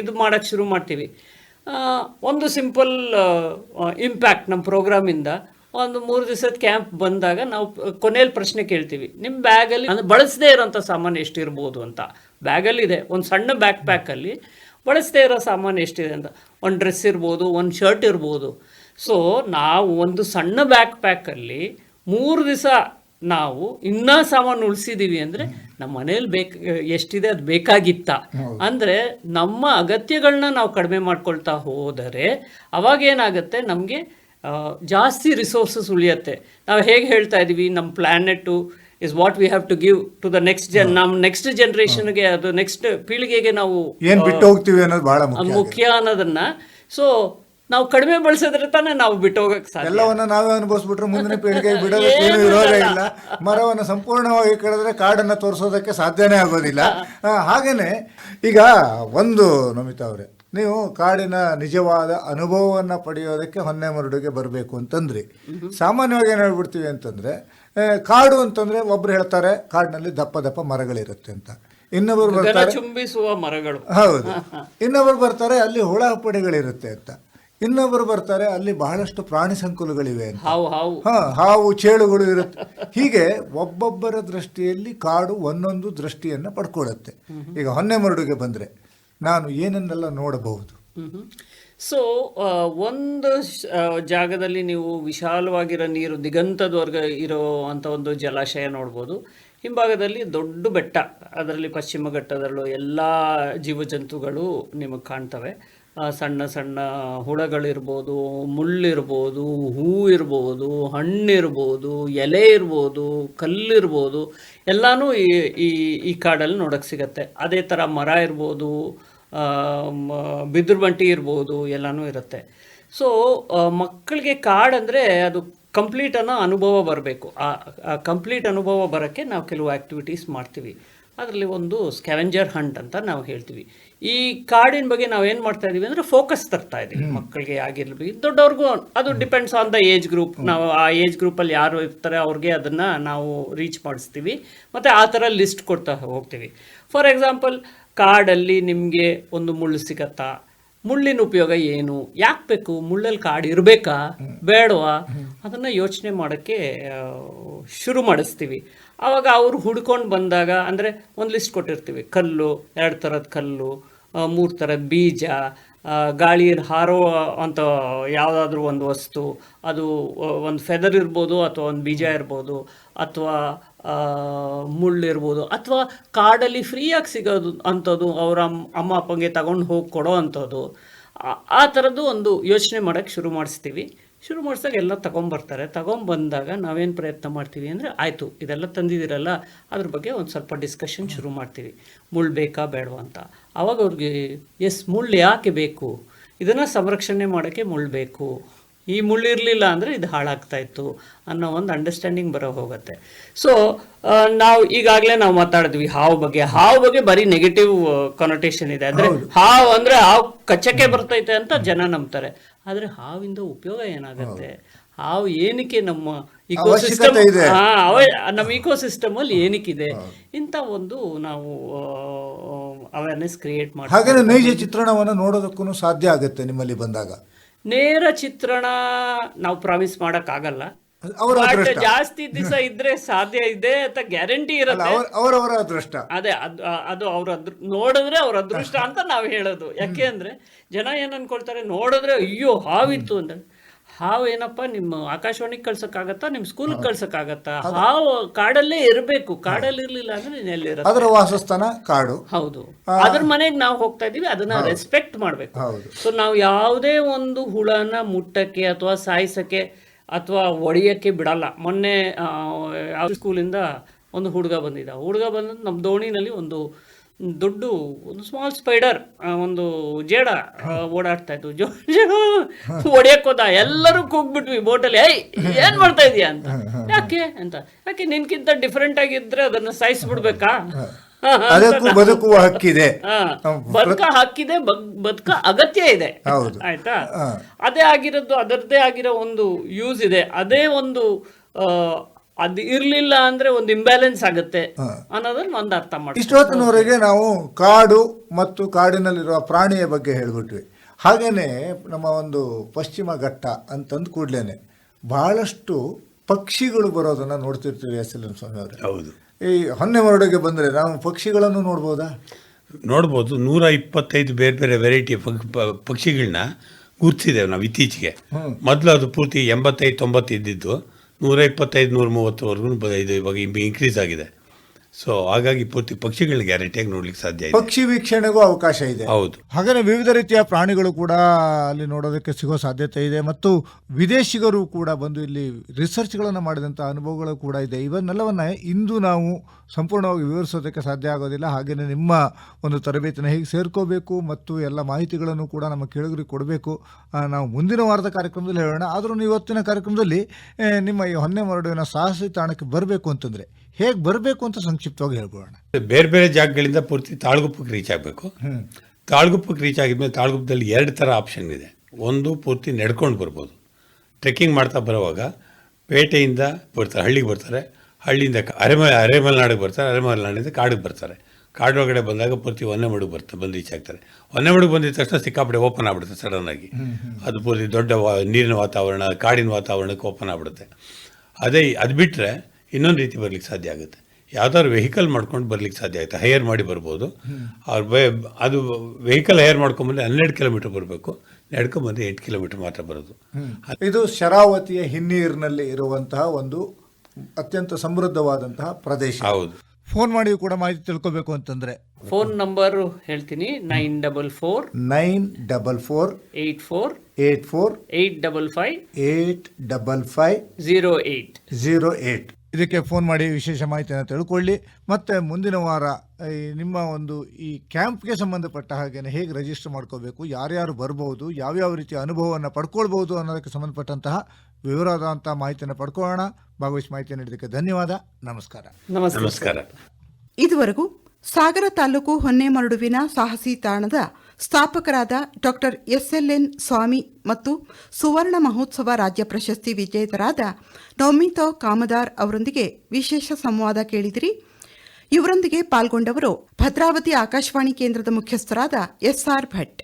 ಇದು ಮಾಡೋಕ್ಕೆ ಶುರು ಮಾಡ್ತೀವಿ. ಒಂದು ಸಿಂಪಲ್ ಇಂಪ್ಯಾಕ್ಟ್ ನಮ್ಮ ಪ್ರೋಗ್ರಾಮಿಂದ ಒಂದು ಮೂರು ದಿವಸದ ಕ್ಯಾಂಪ್ ಬಂದಾಗ ನಾವು ಕೊನೆಯಲ್ಲಿ ಪ್ರಶ್ನೆ ಕೇಳ್ತೀವಿ. ನಿಮ್ಮ ಬ್ಯಾಗಲ್ಲಿ ಅಂದರೆ ಬಳಸದೇ ಇರೋಂಥ ಸಾಮಾನು ಎಷ್ಟಿರ್ಬೋದು ಅಂತ. ಬ್ಯಾಗಲ್ಲಿದೆ ಒಂದು ಸಣ್ಣ ಬ್ಯಾಕ್ ಪ್ಯಾಕಲ್ಲಿ ಬಳಸದೇ ಇರೋ ಸಾಮಾನು ಎಷ್ಟಿದೆ ಅಂತ. ಒಂದು ಡ್ರೆಸ್ ಇರ್ಬೋದು ಒಂದು ಶರ್ಟ್ ಇರ್ಬೋದು. ಸೊ ನಾವು ಒಂದು ಸಣ್ಣ ಬ್ಯಾಕ್ ಪ್ಯಾಕಲ್ಲಿ ಮೂರು ದಿವಸ ನಾವು ಇನ್ನೂ ಸಾಮಾನು ಉಳಿಸಿದೀವಿ ಅಂದರೆ ನಮ್ಮ ಮನೇಲಿ ಬೇಕು ಎಷ್ಟಿದೆ ಅದು ಬೇಕಾಗಿತ್ತ. ಅಂದರೆ ನಮ್ಮ ಅಗತ್ಯಗಳನ್ನ ನಾವು ಕಡಿಮೆ ಮಾಡ್ಕೊಳ್ತಾ ಹೋದರೆ ಅವಾಗ ಏನಾಗುತ್ತೆ? ನಮಗೆ ಜಾಸ್ತಿ ರಿಸೋರ್ಸಸ್ ಉಳಿಯುತ್ತೆ. ನಾವು ಹೇಗೆ ಹೇಳ್ತಾ ಇದ್ದೀವಿ ನಮ್ಮ planet is what we have to give to the next gen ನಮ್ಮ ನೆಕ್ಸ್ಟ್ ಜನ್ರೇಷನ್ಗೆ ಅದು ನೆಕ್ಸ್ಟ್ ಪೀಳಿಗೆಗೆ ನಾವು ಏನ್ ಬಿಟ್ಟು ಹೋಗ್ತೀವಿ ಅನ್ನೋದು ಬಹಳ ಮುಖ್ಯ ಅನ್ನೋದನ್ನ. ಸೊ ನಾವು ಕಡಿಮೆ ಬಳಸಿದ್ರೆ ತಾನೇ ನಾವು ಬಿಟ್ಟು ಹೋಗಕ್ಕೆ ಸಾಧ್ಯ. ಎಲ್ಲವನ್ನ ನಾವೇ ಅನುಭವಿಸ್ಬಿಟ್ರೆ ಮುಂದಿನ ಪೀಳಿಗೆಗೆ [LAUGHS] ಬಿಡೋದಕ್ಕೆ ಏನು ವಿರೋಧ ಇಲ್ಲ. ಮರವನ್ನು ಸಂಪೂರ್ಣವಾಗಿ ಕಡಿದ್ರೆ ಕಾಡನ್ನ ತೋರಿಸೋದಕ್ಕೆ ಸಾಧ್ಯನೇ ಆಗೋದಿಲ್ಲ. ಹಾಗೇನೆ ಈಗ ಒಂದು ನಮಿತಾ ಅವರೇ ನೀವು ಕಾಡಿನ ನಿಜವಾದ ಅನುಭವವನ್ನು ಪಡೆಯೋದಕ್ಕೆ ಹೊನ್ನೆ ಮರಡುಗೆ ಬರಬೇಕು ಅಂತಂದ್ರಿ. ಸಾಮಾನ್ಯವಾಗಿ ಏನು ಹೇಳ್ಬಿಡ್ತೀವಿ ಅಂತಂದ್ರೆ ಕಾಡು ಅಂತಂದ್ರೆ ಒಬ್ರು ಹೇಳ್ತಾರೆ ಕಾಡಿನಲ್ಲಿ ದಪ್ಪ ದಪ್ಪ ಮರಗಳಿರುತ್ತೆ ಅಂತ. ಇನ್ನೊಬ್ರು ಬರ್ತಾರೆ ಚುಂಬಿಸುವ ಮರಗಳು. ಹೌದು. [LAUGHS] ಇನ್ನೊಬ್ರು ಬರ್ತಾರೆ ಅಲ್ಲಿ ಹುಳ ಪಡೆಗಳಿರುತ್ತೆ ಅಂತ. ಇನ್ನೊಬ್ರು ಬರ್ತಾರೆ ಅಲ್ಲಿ ಬಹಳಷ್ಟು ಪ್ರಾಣಿ ಸಂಕುಲಗಳಿವೆ ಅಂತ. ಹಾವು ಹಾವು. ಹಾ ಹಾವು ಚೇಳುಗಳು ಇರುತ್ತೆ. ಹೀಗೆ ಒಬ್ಬೊಬ್ಬರ ದೃಷ್ಟಿಯಲ್ಲಿ ಕಾಡು ಒಂದೊಂದು ದೃಷ್ಟಿಯನ್ನು ಪಡ್ಕೊಳ್ಳುತ್ತೆ. ಈಗ ಹೊನ್ನೆ ಮರಡುಗೆ ಬಂದರೆ ನಾನು ಏನನ್ನೆಲ್ಲ ನೋಡಬಹುದು? ಸೊ ಒಂದು ಜಾಗದಲ್ಲಿ ನೀವು ವಿಶಾಲವಾಗಿರೋ ನೀರು ದಿಗಂತದವರೆಗೆ ಇರೋ ಅಂಥ ಒಂದು ಜಲಾಶಯ ನೋಡ್ಬೋದು. ಹಿಂಭಾಗದಲ್ಲಿ ದೊಡ್ಡ ಬೆಟ್ಟ. ಅದರಲ್ಲಿ ಪಶ್ಚಿಮ ಘಟ್ಟದಲ್ಲೂ ಎಲ್ಲ ಜೀವಜಂತುಗಳು ನಿಮಗೆ ಕಾಣ್ತವೆ. ಸಣ್ಣ ಸಣ್ಣ ಹುಳಗಳಿರ್ಬೋದು, ಮುಳ್ಳಿರ್ಬೋದು ಹೂ ಇರ್ಬೋದು ಹಣ್ಣಿರ್ಬೋದು, ಎಲೆ ಇರ್ಬೋದು, ಕಲ್ಲಿರ್ಬೋದು, ಎಲ್ಲನೂ ಈ ಈ ಈ ಕಾಡಲ್ಲಿ ನೋಡೋಕ್ಕೆ ಸಿಗತ್ತೆ. ಅದೇ ಥರ ಮರ ಇರ್ಬೋದು ಬಿದಿರು ಬಂಟಿ ಇರ್ಬೋದು, ಎಲ್ಲನೂ ಇರುತ್ತೆ. ಸೊ ಮಕ್ಕಳಿಗೆ ಕಾಡಂದರೆ ಅದು ಕಂಪ್ಲೀಟ್ ಅನ್ನೋ ಅನುಭವ ಬರಬೇಕು. ಆ ಕಂಪ್ಲೀಟ್ ಅನುಭವ ಬರೋಕ್ಕೆ ನಾವು ಕೆಲವು ಆ್ಯಕ್ಟಿವಿಟೀಸ್ ಮಾಡ್ತೀವಿ. ಅದರಲ್ಲಿ ಒಂದು ಸ್ಕ್ಯಾವೆಂಜರ್ ಹಂಟ್ ಅಂತ ನಾವು ಹೇಳ್ತೀವಿ. ಈ ಕಾಡಿನ ಬಗ್ಗೆ ನಾವು ಏನು ಮಾಡ್ತಾ ಇದ್ದೀವಿ ಅಂದರೆ ಫೋಕಸ್ ತರ್ತಾ ಇದ್ದೀವಿ ಮಕ್ಕಳಿಗೆ ಆಗಿರಲಿ ದೊಡ್ಡವ್ರಿಗೂ ಅದು depends on the age group ನಾವು ಆ ಏಜ್ ಗ್ರೂಪಲ್ಲಿ ಯಾರು ಇರ್ತಾರೆ ಅವ್ರಿಗೆ ಅದನ್ನು ನಾವು ರೀಚ್ ಮಾಡಿಸ್ತೀವಿ. ಮತ್ತು ಆ ಥರ ಲಿಸ್ಟ್ ಕೊಡ್ತಾ ಹೋಗ್ತೀವಿ. ಫಾರ್ ಎಕ್ಸಾಂಪಲ್ ಕಾಡಲ್ಲಿ ನಿಮಗೆ ಒಂದು ಮುಳ್ಳು ಸಿಗತ್ತಾ? ಮುಳ್ಳಿನ ಉಪಯೋಗ ಏನು? ಯಾಕೆ ಬೇಕು? ಮುಳ್ಳಲ್ಲಿ ಕಾಡು ಇರಬೇಕಾ? ಬೇಡವಾ? ಅದನ್ನು ಯೋಚನೆ ಮಾಡೋಕ್ಕೆ ಶುರು ಮಾಡಿಸ್ತೀವಿ. ಆವಾಗ ಅವರು ಹುಡ್ಕೊಂಡು ಬಂದಾಗ, ಅಂದರೆ ಒಂದು ಲಿಸ್ಟ್ ಕೊಟ್ಟಿರ್ತೀವಿ. ಕಲ್ಲು, ಎರಡು ಥರದ ಕಲ್ಲು ಮೂರು ಥರದ ಬೀಜ ಗಾಳಿಯಲ್ಲಿ ಗಾಳಿ ಹಾರೋ ಅಂತ ಯಾವುದಾದ್ರೂ ಒಂದು ವಸ್ತು, ಅದು ಒಂದು ಫೆದರ್ ಇರ್ಬೋದು ಅಥವಾ ಒಂದು ಬೀಜ ಇರ್ಬೋದು, ಅಥವಾ ಮುಳ್ಳು ಇರ್ಬೋದು, ಅಥವಾ ಕಾಡಲ್ಲಿ ಫ್ರೀಯಾಗಿ ಸಿಗೋದು ಅಂಥದ್ದು ಅವರ ಅಮ್ಮ ಅಪ್ಪಂಗೆ ತಗೊಂಡು ಹೋಗಿ ಕೊಡೋ ಅಂಥದ್ದು ಆ ಥರದ್ದು ಒಂದು ಯೋಚನೆ ಮಾಡೋಕ್ಕೆ ಶುರು ಮಾಡಿಸ್ತೀವಿ. ಶುರು ಮಾಡಿಸಿದಾಗ ಎಲ್ಲ ತಗೊಂಬರ್ತಾರೆ. ತಗೊಂಬಂದಾಗ ನಾವೇನು ಪ್ರಯತ್ನ ಮಾಡ್ತೀವಿ ಅಂದರೆ ಆಯಿತು, ಇದೆಲ್ಲ ತಂದಿದ್ದೀರಲ್ಲ, ಅದ್ರ ಬಗ್ಗೆ ಒಂದು ಸ್ವಲ್ಪ ಡಿಸ್ಕಷನ್ ಶುರು ಮಾಡ್ತೀವಿ. ಮುಳ್ಳು ಬೇಕಾ ಬೇಡವಾ ಅಂತ. ಆವಾಗ ಅವ್ರಿಗೆ, ಎಸ್ ಮುಳ್ಳು ಯಾಕೆ ಬೇಕು? ಇದನ್ನು ಸಂರಕ್ಷಣೆ ಮಾಡೋಕ್ಕೆ ಮುಳ್ಳು ಬೇಕು. ಈ ಮುಳ್ಳಿರಲಿಲ್ಲ ಅಂದರೆ ಇದು ಹಾಳಾಗ್ತಾ ಇತ್ತು ಅನ್ನೋ ಒಂದು ಅಂಡರ್ಸ್ಟ್ಯಾಂಡಿಂಗ್ ಬರೋ ಹೋಗುತ್ತೆ. ಸೊ ನಾವು ಈಗಾಗಲೇ ನಾವು ಮಾತಾಡಿದ್ವಿ ಹಾವು ಬಗ್ಗೆ. ಹಾವು ಬಗ್ಗೆ ಬರೀ ನೆಗೆಟಿವ್ ಕನೋಟೇಷನ್ ಇದೆ. ಅಂದರೆ ಹಾವು ಅಂದರೆ ಹಾವು ಕಚ್ಚಕ್ಕೆ ಬರ್ತೈತೆ ಅಂತ ಜನ ನಂಬ್ತಾರೆ. ಆದರೆ ಹಾವಿಂದ ಉಪಯೋಗ ಏನಾಗುತ್ತೆ? ಹಾವು ಏನಕ್ಕೆ ನಮ್ಮ ಇಕೋಸಿಸ್ಟಮ್. ನಮ್ಮ ಇಕೋಸಿಸ್ಟಮ್ ಅಲ್ಲಿ ಏನಕ್ಕಿದೆ? ಇಂಥ ಒಂದು ನಾವು ಅವೇರ್ನೆಸ್ ಕ್ರಿಯೇಟ್ ಮಾಡಿ ಹಾಗೆ ನೈಜ ಚಿತ್ರಣವನ್ನು ನೋಡೋದಕ್ಕೂ ಸಾಧ್ಯ ಆಗುತ್ತೆ ನಿಮ್ಮಲ್ಲಿ ಬಂದಾಗ? ನೇರ ಚಿತ್ರಣ ನಾವು ಪ್ರಾಮಿಸ್ ಮಾಡೋಕ್ಕಾಗಲ್ಲ. ಜಾಸ್ತಿ ದಿವಸ [LAUGHS] ಇದ್ರೆ ಸಾಧ್ಯ ಇದೆ ಅಂತ ಗ್ಯಾರಂಟಿ ಇರಲ್ಲ ಅವರವರ ಅದೃಷ್ಟ. ಅದೇ ಅದು ಅದು ಅವ್ರ ಅದೃ ನೋಡಿದ್ರೆ ಅವ್ರ ಅದೃಷ್ಟ ಅಂತ ನಾವು ಹೇಳೋದು. ಯಾಕೆ ಅಂದ್ರೆ ಜನ ಏನ್ ಅನ್ಕೊಳ್ತಾರೆ ನೋಡಿದ್ರೆ ಅಯ್ಯೋ ಹಾವಿತ್ತು ಅಂದ್ರೆ ಹಾವು ಏನಪ್ಪ ನಿಮ್ಮ ಆಕಾಶವಾಣಿಗೆ ಕಳ್ಸಕ್ಕಾಗತ್ತಾ ನಿಮ್ಮ ಸ್ಕೂಲ್ಗೆ ಕಳ್ಸಕ್ಕಾಗತ್ತಾ? ಹಾವು ಕಾಡಲ್ಲೇ ಇರಬೇಕು ಕಾಡಲ್ಲಿ ಇರ್ಲಿಲ್ಲ ಅಂದ್ರೆ ನೀನ್ ಅದರ ವಾಸಸ್ಥಾನ ಕಾಡು. ಹೌದು. ಅದ್ರ ಮನೆಗೆ ನಾವು ಹೋಗ್ತಾ ಇದೀವಿ ಅದನ್ನ ರೆಸ್ಪೆಕ್ಟ್ ಮಾಡ್ಬೇಕು. ಹೌದು. ಸೊ ನಾವು ಯಾವುದೇ ಒಂದು ಹುಳನ ಮುಟ್ಟಕ್ಕೆ ಅಥವಾ ಸಾಯಿಸಕ್ಕೆ ಅಥವಾ ಒಡೆಯಕ್ಕೆ ಬಿಡಲ್ಲ. ಮೊನ್ನೆ ಆ, ಯಾವ ಸ್ಕೂಲಿಂದ ಒಂದು ಹುಡುಗ ಬಂದಿದ್ದ. ಹುಡುಗ ಬಂದ ನಮ್ಮ ದೋಣಿನಲ್ಲಿ ಒಂದು ದೊಡ್ಡ ಒಂದು ಸ್ಮಾಲ್ ಸ್ಪೈಡರ್ ಒಂದು ಜೇಡ ಓಡಾಡ್ತಾ ಇತ್ತು. ಜೋ ಹೋದ ಎಲ್ಲರೂ ಕೂಗ್ಬಿಟ್ವಿ ಬೋಟಲ್ಲಿ. ಐ ಏನ್ ಮಾಡ್ತಾ ಇದೀಯ ಅಂತ. ಯಾಕೆ? ಅಂತ. ಯಾಕೆ ನಿನ್ಕಿಂತ ಡಿಫ್ರೆಂಟ್ ಆಗಿದ್ರೆ ಅದನ್ನ ಸಾಯಿಸ್ಬಿಡ್ಬೇಕಾ? ಅದಕ್ಕೂ ಬದುಕುವ ಹಕ್ಕಿದೆ. ಬದುಕ ಹಾಕಿದೆ ಬದುಕ ಅಗತ್ಯ ಇದೆ. ಆಯ್ತಾ? ಅದೇ ಆಗಿರೋದು ಅದರದೇ ಆಗಿರೋ ಒಂದು ಯೂಸ್ ಇದೆ. ಅದೇ ಒಂದು ಅದು ಇರ್ಲಿಲ್ಲ ಅಂದ್ರೆ ಒಂದು ಇಂಬ್ಯಾಲೆನ್ಸ್ ಆಗುತ್ತೆ ಅನ್ನೋದನ್ನ ಒಂದು ಅರ್ಥ ಮಾಡಿ ಇಷ್ಟೊತ್ತಿನವರೆಗೆ ನಾವು ಕಾಡು ಮತ್ತು ಕಾಡಿನಲ್ಲಿರುವ ಪ್ರಾಣಿಯ ಬಗ್ಗೆ ಹೇಳ್ಬಿಟ್ವಿ. ಹಾಗೇನೆ ನಮ್ಮ ಒಂದು ಪಶ್ಚಿಮ ಘಟ್ಟ ಅಂತಂದು ಕೂಡ್ಲೇನೆ ಬಹಳಷ್ಟು ಪಕ್ಷಿಗಳು ಬರೋದನ್ನ ನೋಡ್ತಿರ್ತೀವಿ ಎಸ್ ಎಲ್ ಎಂ ಸ್ವಾಮಿ ಅವರೇ. ಹೌದು. ಈ ಹೊನ್ನೆ ಹೊರಡೆಗೆ ಬಂದರೆ ನಾವು ಪಕ್ಷಿಗಳನ್ನು ನೋಡ್ಬೋದಾ? ನೋಡ್ಬೋದು. ನೂರ ಇಪ್ಪತ್ತೈದು ಬೇರೆ ಬೇರೆ ವೆರೈಟಿ ಪಕ್ಷಿಗಳನ್ನ ಗುರ್ತಿದ್ದೇವೆ ನಾವು ಇತ್ತೀಚೆಗೆ. ಮೊದಲು ಅದು ಪೂರ್ತಿ ಎಂಬತ್ತೈದು ತೊಂಬತ್ತು ಇದ್ದಿದ್ದು. ನೂರ ಇಪ್ಪತ್ತೈದು ನೂರ ಮೂವತ್ತುವರೆಗೂ ಇದು ಇವಾಗ ಇನ್ಕ್ರೀಸ್ ಆಗಿದೆ. ಸೊ ಹಾಗಾಗಿ ಪೂರ್ತಿ ಪಕ್ಷಿಗಳಿಗೆ ಗ್ಯಾರಂಟಿಯಾಗಿ ನೋಡ್ಲಿಕ್ಕೆ ಸಾಧ್ಯ ಇದೆ. ಪಕ್ಷಿ ವೀಕ್ಷಣೆಗೂ ಅವಕಾಶ ಇದೆ. ಹೌದು. ಹಾಗೆ ವಿವಿಧ ರೀತಿಯ ಪ್ರಾಣಿಗಳು ಕೂಡ ಅಲ್ಲಿ ನೋಡೋದಕ್ಕೆ ಸಿಗೋ ಸಾಧ್ಯತೆ ಇದೆ ಮತ್ತು ವಿದೇಶಿಗರು ಕೂಡ ಬಂದು ಇಲ್ಲಿ ರಿಸರ್ಚ್ಗಳನ್ನು ಮಾಡಿದಂಥ ಅನುಭವಗಳು ಕೂಡ ಇದೆ. ಇವನ್ನೆಲ್ಲವನ್ನ ಇಂದು ನಾವು ಸಂಪೂರ್ಣವಾಗಿ ವಿವರಿಸೋದಕ್ಕೆ ಸಾಧ್ಯ ಆಗೋದಿಲ್ಲ. ಹಾಗೆಯೇ ನಿಮ್ಮ ಒಂದು ತರಬೇತಿನ ಹೇಗೆ ಸೇರ್ಕೋಬೇಕು ಮತ್ತು ಎಲ್ಲ ಮಾಹಿತಿಗಳನ್ನು ಕೂಡ ನಮ್ಮ ಕೇಳುಗರಿಗೆ ಕೊಡಬೇಕು. ನಾವು ಮುಂದಿನ ವಾರದ ಕಾರ್ಯಕ್ರಮದಲ್ಲಿ ಹೇಳೋಣ. ಆದರೂ ಇವತ್ತಿನ ಕಾರ್ಯಕ್ರಮದಲ್ಲಿ ನಿಮ್ಮ ಈ ಹೊನ್ನೆ ಮರಡುವಿನ ಸಾಹಸಿ ತಾಣಕ್ಕೆ ಬರಬೇಕು ಅಂತಂದರೆ ಹೇಗೆ ಬರಬೇಕು ಅಂತ ಸಂಕ್ಷಿಪ್ತವಾಗಿ ಹೇಳ್ಬೋಣ ಬೇರೆ ಬೇರೆ ಜಾಗಗಳಿಂದ ಪೂರ್ತಿ ತಾಳ್ಗುಪ್ಪಕ್ಕೆ ರೀಚ್ ಆಗಬೇಕು. ತಾಳ್ಗುಪ್ಪಕ್ಕೆ ರೀಚ್ ಆಗಿದ್ಮೇಲೆ ತಾಳ್ಗುಪ್ಪದಲ್ಲಿ ಎರಡು ಥರ ಆಪ್ಷನ್ ಇದೆ. ಒಂದು ಪೂರ್ತಿ ನಡ್ಕೊಂಡು ಬರ್ಬೋದು. ಟ್ರೆಕ್ಕಿಂಗ್ ಮಾಡ್ತಾ ಬರುವಾಗ ಪೇಟೆಯಿಂದ ಬರ್ತಾರೆ ಹಳ್ಳಿಗೆ ಬರ್ತಾರೆ. ಹಳ್ಳಿಯಿಂದ ಅರೆಮಲೆ ಅರೆಮ ಅರೆಮಲೆನಾಡಿಗೆ ಬರ್ತಾರೆ ಅರೆಮಲೆನಾಡಿಂದ ಕಾಡಿಗೆ ಬರ್ತಾರೆ. ಕಾಡೊಳಗಡೆ ಬಂದಾಗ ಪೂರ್ತಿ ಹೊನ್ನೆಮಡುಗೆ ಬರ್ತಾರೆ ಬಂದು ರೀಚ್ ಆಗ್ತಾರೆ. ಹೊನ್ನೆಮಡುಗೆ ಬಂದಿದ ತಕ್ಷಣ ಸಿಕ್ಕಾಪಟ್ಟೆ ಓಪನ್ ಆಗ್ಬಿಡುತ್ತೆ ಸಡನ್ ಆಗಿ. ಅದು ಪೂರ್ತಿ ದೊಡ್ಡ ವಾ ನೀರಿನ ವಾತಾವರಣ ಕಾಡಿನ ವಾತಾವರಣಕ್ಕೆ ಓಪನ್ ಆಗ್ಬಿಡುತ್ತೆ. ಅದೇ ಅದು ಬಿಟ್ಟರೆ ಇನ್ನೊಂದು ರೀತಿ ಬರ್ಲಿಕ್ಕೆ ಸಾಧ್ಯ ಆಗುತ್ತೆ. ಯಾವ್ದಾದ್ರು ವೆಹಿಕಲ್ ಮಾಡ್ಕೊಂಡು ಬರ್ಲಿಕ್ಕೆ ಸಾಧ್ಯ ಆಗುತ್ತೆ ಹೈಯರ್ ಮಾಡಿ ಬರ್ಬೋದು. ಅವ್ರು ಬೇ ಅದು ವೆಹಿಕಲ್ ಹೈಯರ್ ಮಾಡ್ಕೊಂಬಂದ್ರೆ ಹನ್ನೆರಡು ಕಿಲೋಮೀಟರ್ ಬರಬೇಕು. ನಡ್ಕೊಂಬಂದ್ರೆ ಎಂಟು ಕಿಲೋಮೀಟರ್ ಮಾತ್ರ ಬರೋದು. ಇದು ಶರಾವತಿಯ ಹಿನ್ನೀರಿನಲ್ಲಿ ಇರುವಂತಹ ಒಂದು ಅತ್ಯಂತ ಸಮೃದ್ಧವಾದಂತಹ ಪ್ರದೇಶ. ಹೌದು. ಫೋನ್ ಮಾಡಿ ಕೂಡ ಮಾಹಿತಿ ತಿಳ್ಕೊಬೇಕು ಅಂತಂದ್ರೆ. ಫೋನ್ ನಂಬರ್ ಹೇಳ್ತೀನಿ. Nine double four nine double four eight four eight four eight double five eight double five zero eight. Zero eight. ಇದಕ್ಕೆ ಫೋನ್ ಮಾಡಿ ವಿಶೇಷ ಮಾಹಿತಿಯನ್ನು ತಿಳ್ಕೊಳ್ಳಿ. ಮತ್ತು ಮುಂದಿನ ವಾರ ನಿಮ್ಮ ಒಂದು ಈ ಕ್ಯಾಂಪ್ಗೆ ಸಂಬಂಧಪಟ್ಟ ಹಾಗೆಯೇ ಹೇಗೆ ರಿಜಿಸ್ಟರ್ ಮಾಡ್ಕೋಬೇಕು ಯಾರ್ಯಾರು ಬರ್ಬೋದು ಯಾವ್ಯಾವ ರೀತಿಯ ಅನುಭವವನ್ನು ಪಡ್ಕೊಳ್ಬೋದು ಅನ್ನೋದಕ್ಕೆ ಸಂಬಂಧಪಟ್ಟಂತಹ ವಿವರವಾದಂಥ ಮಾಹಿತಿಯನ್ನು ಪಡ್ಕೊಳ್ಳೋಣ. ಭಾಗವಹಿಸಿ ಮಾಹಿತಿ ನೀಡಿದ್ದಕ್ಕೆ ಧನ್ಯವಾದ. ನಮಸ್ಕಾರ. ನಮಸ್ಕಾರ. ಇದುವರೆಗೂ ಸಾಗರ ತಾಲೂಕು ಹೊನ್ನೆಮರಡುವಿನ ಸಾಹಸಿ ತಾಣದ ಸ್ಥಾಪಕರಾದ ಡಾಕ್ಟರ್ ಎಸ್ಎಲ್ಎನ್ ಸ್ವಾಮಿ ಮತ್ತು ಸುವರ್ಣ ಮಹೋತ್ಸವ ರಾಜ್ಯ ಪ್ರಶಸ್ತಿ ವಿಜೇತರಾದ ನೌಮಿತೋ ಕಾಮದಾರ್ ಅವರೊಂದಿಗೆ ವಿಶೇಷ ಸಂವಾದ ಕೇಳಿದಿರಿ. ಇವರೊಂದಿಗೆ ಪಾಲ್ಗೊಂಡವರು ಭದ್ರಾವತಿ ಆಕಾಶವಾಣಿ ಕೇಂದ್ರದ ಮುಖ್ಯಸ್ಥರಾದ ಎಸ್ಆರ್ ಭಟ್.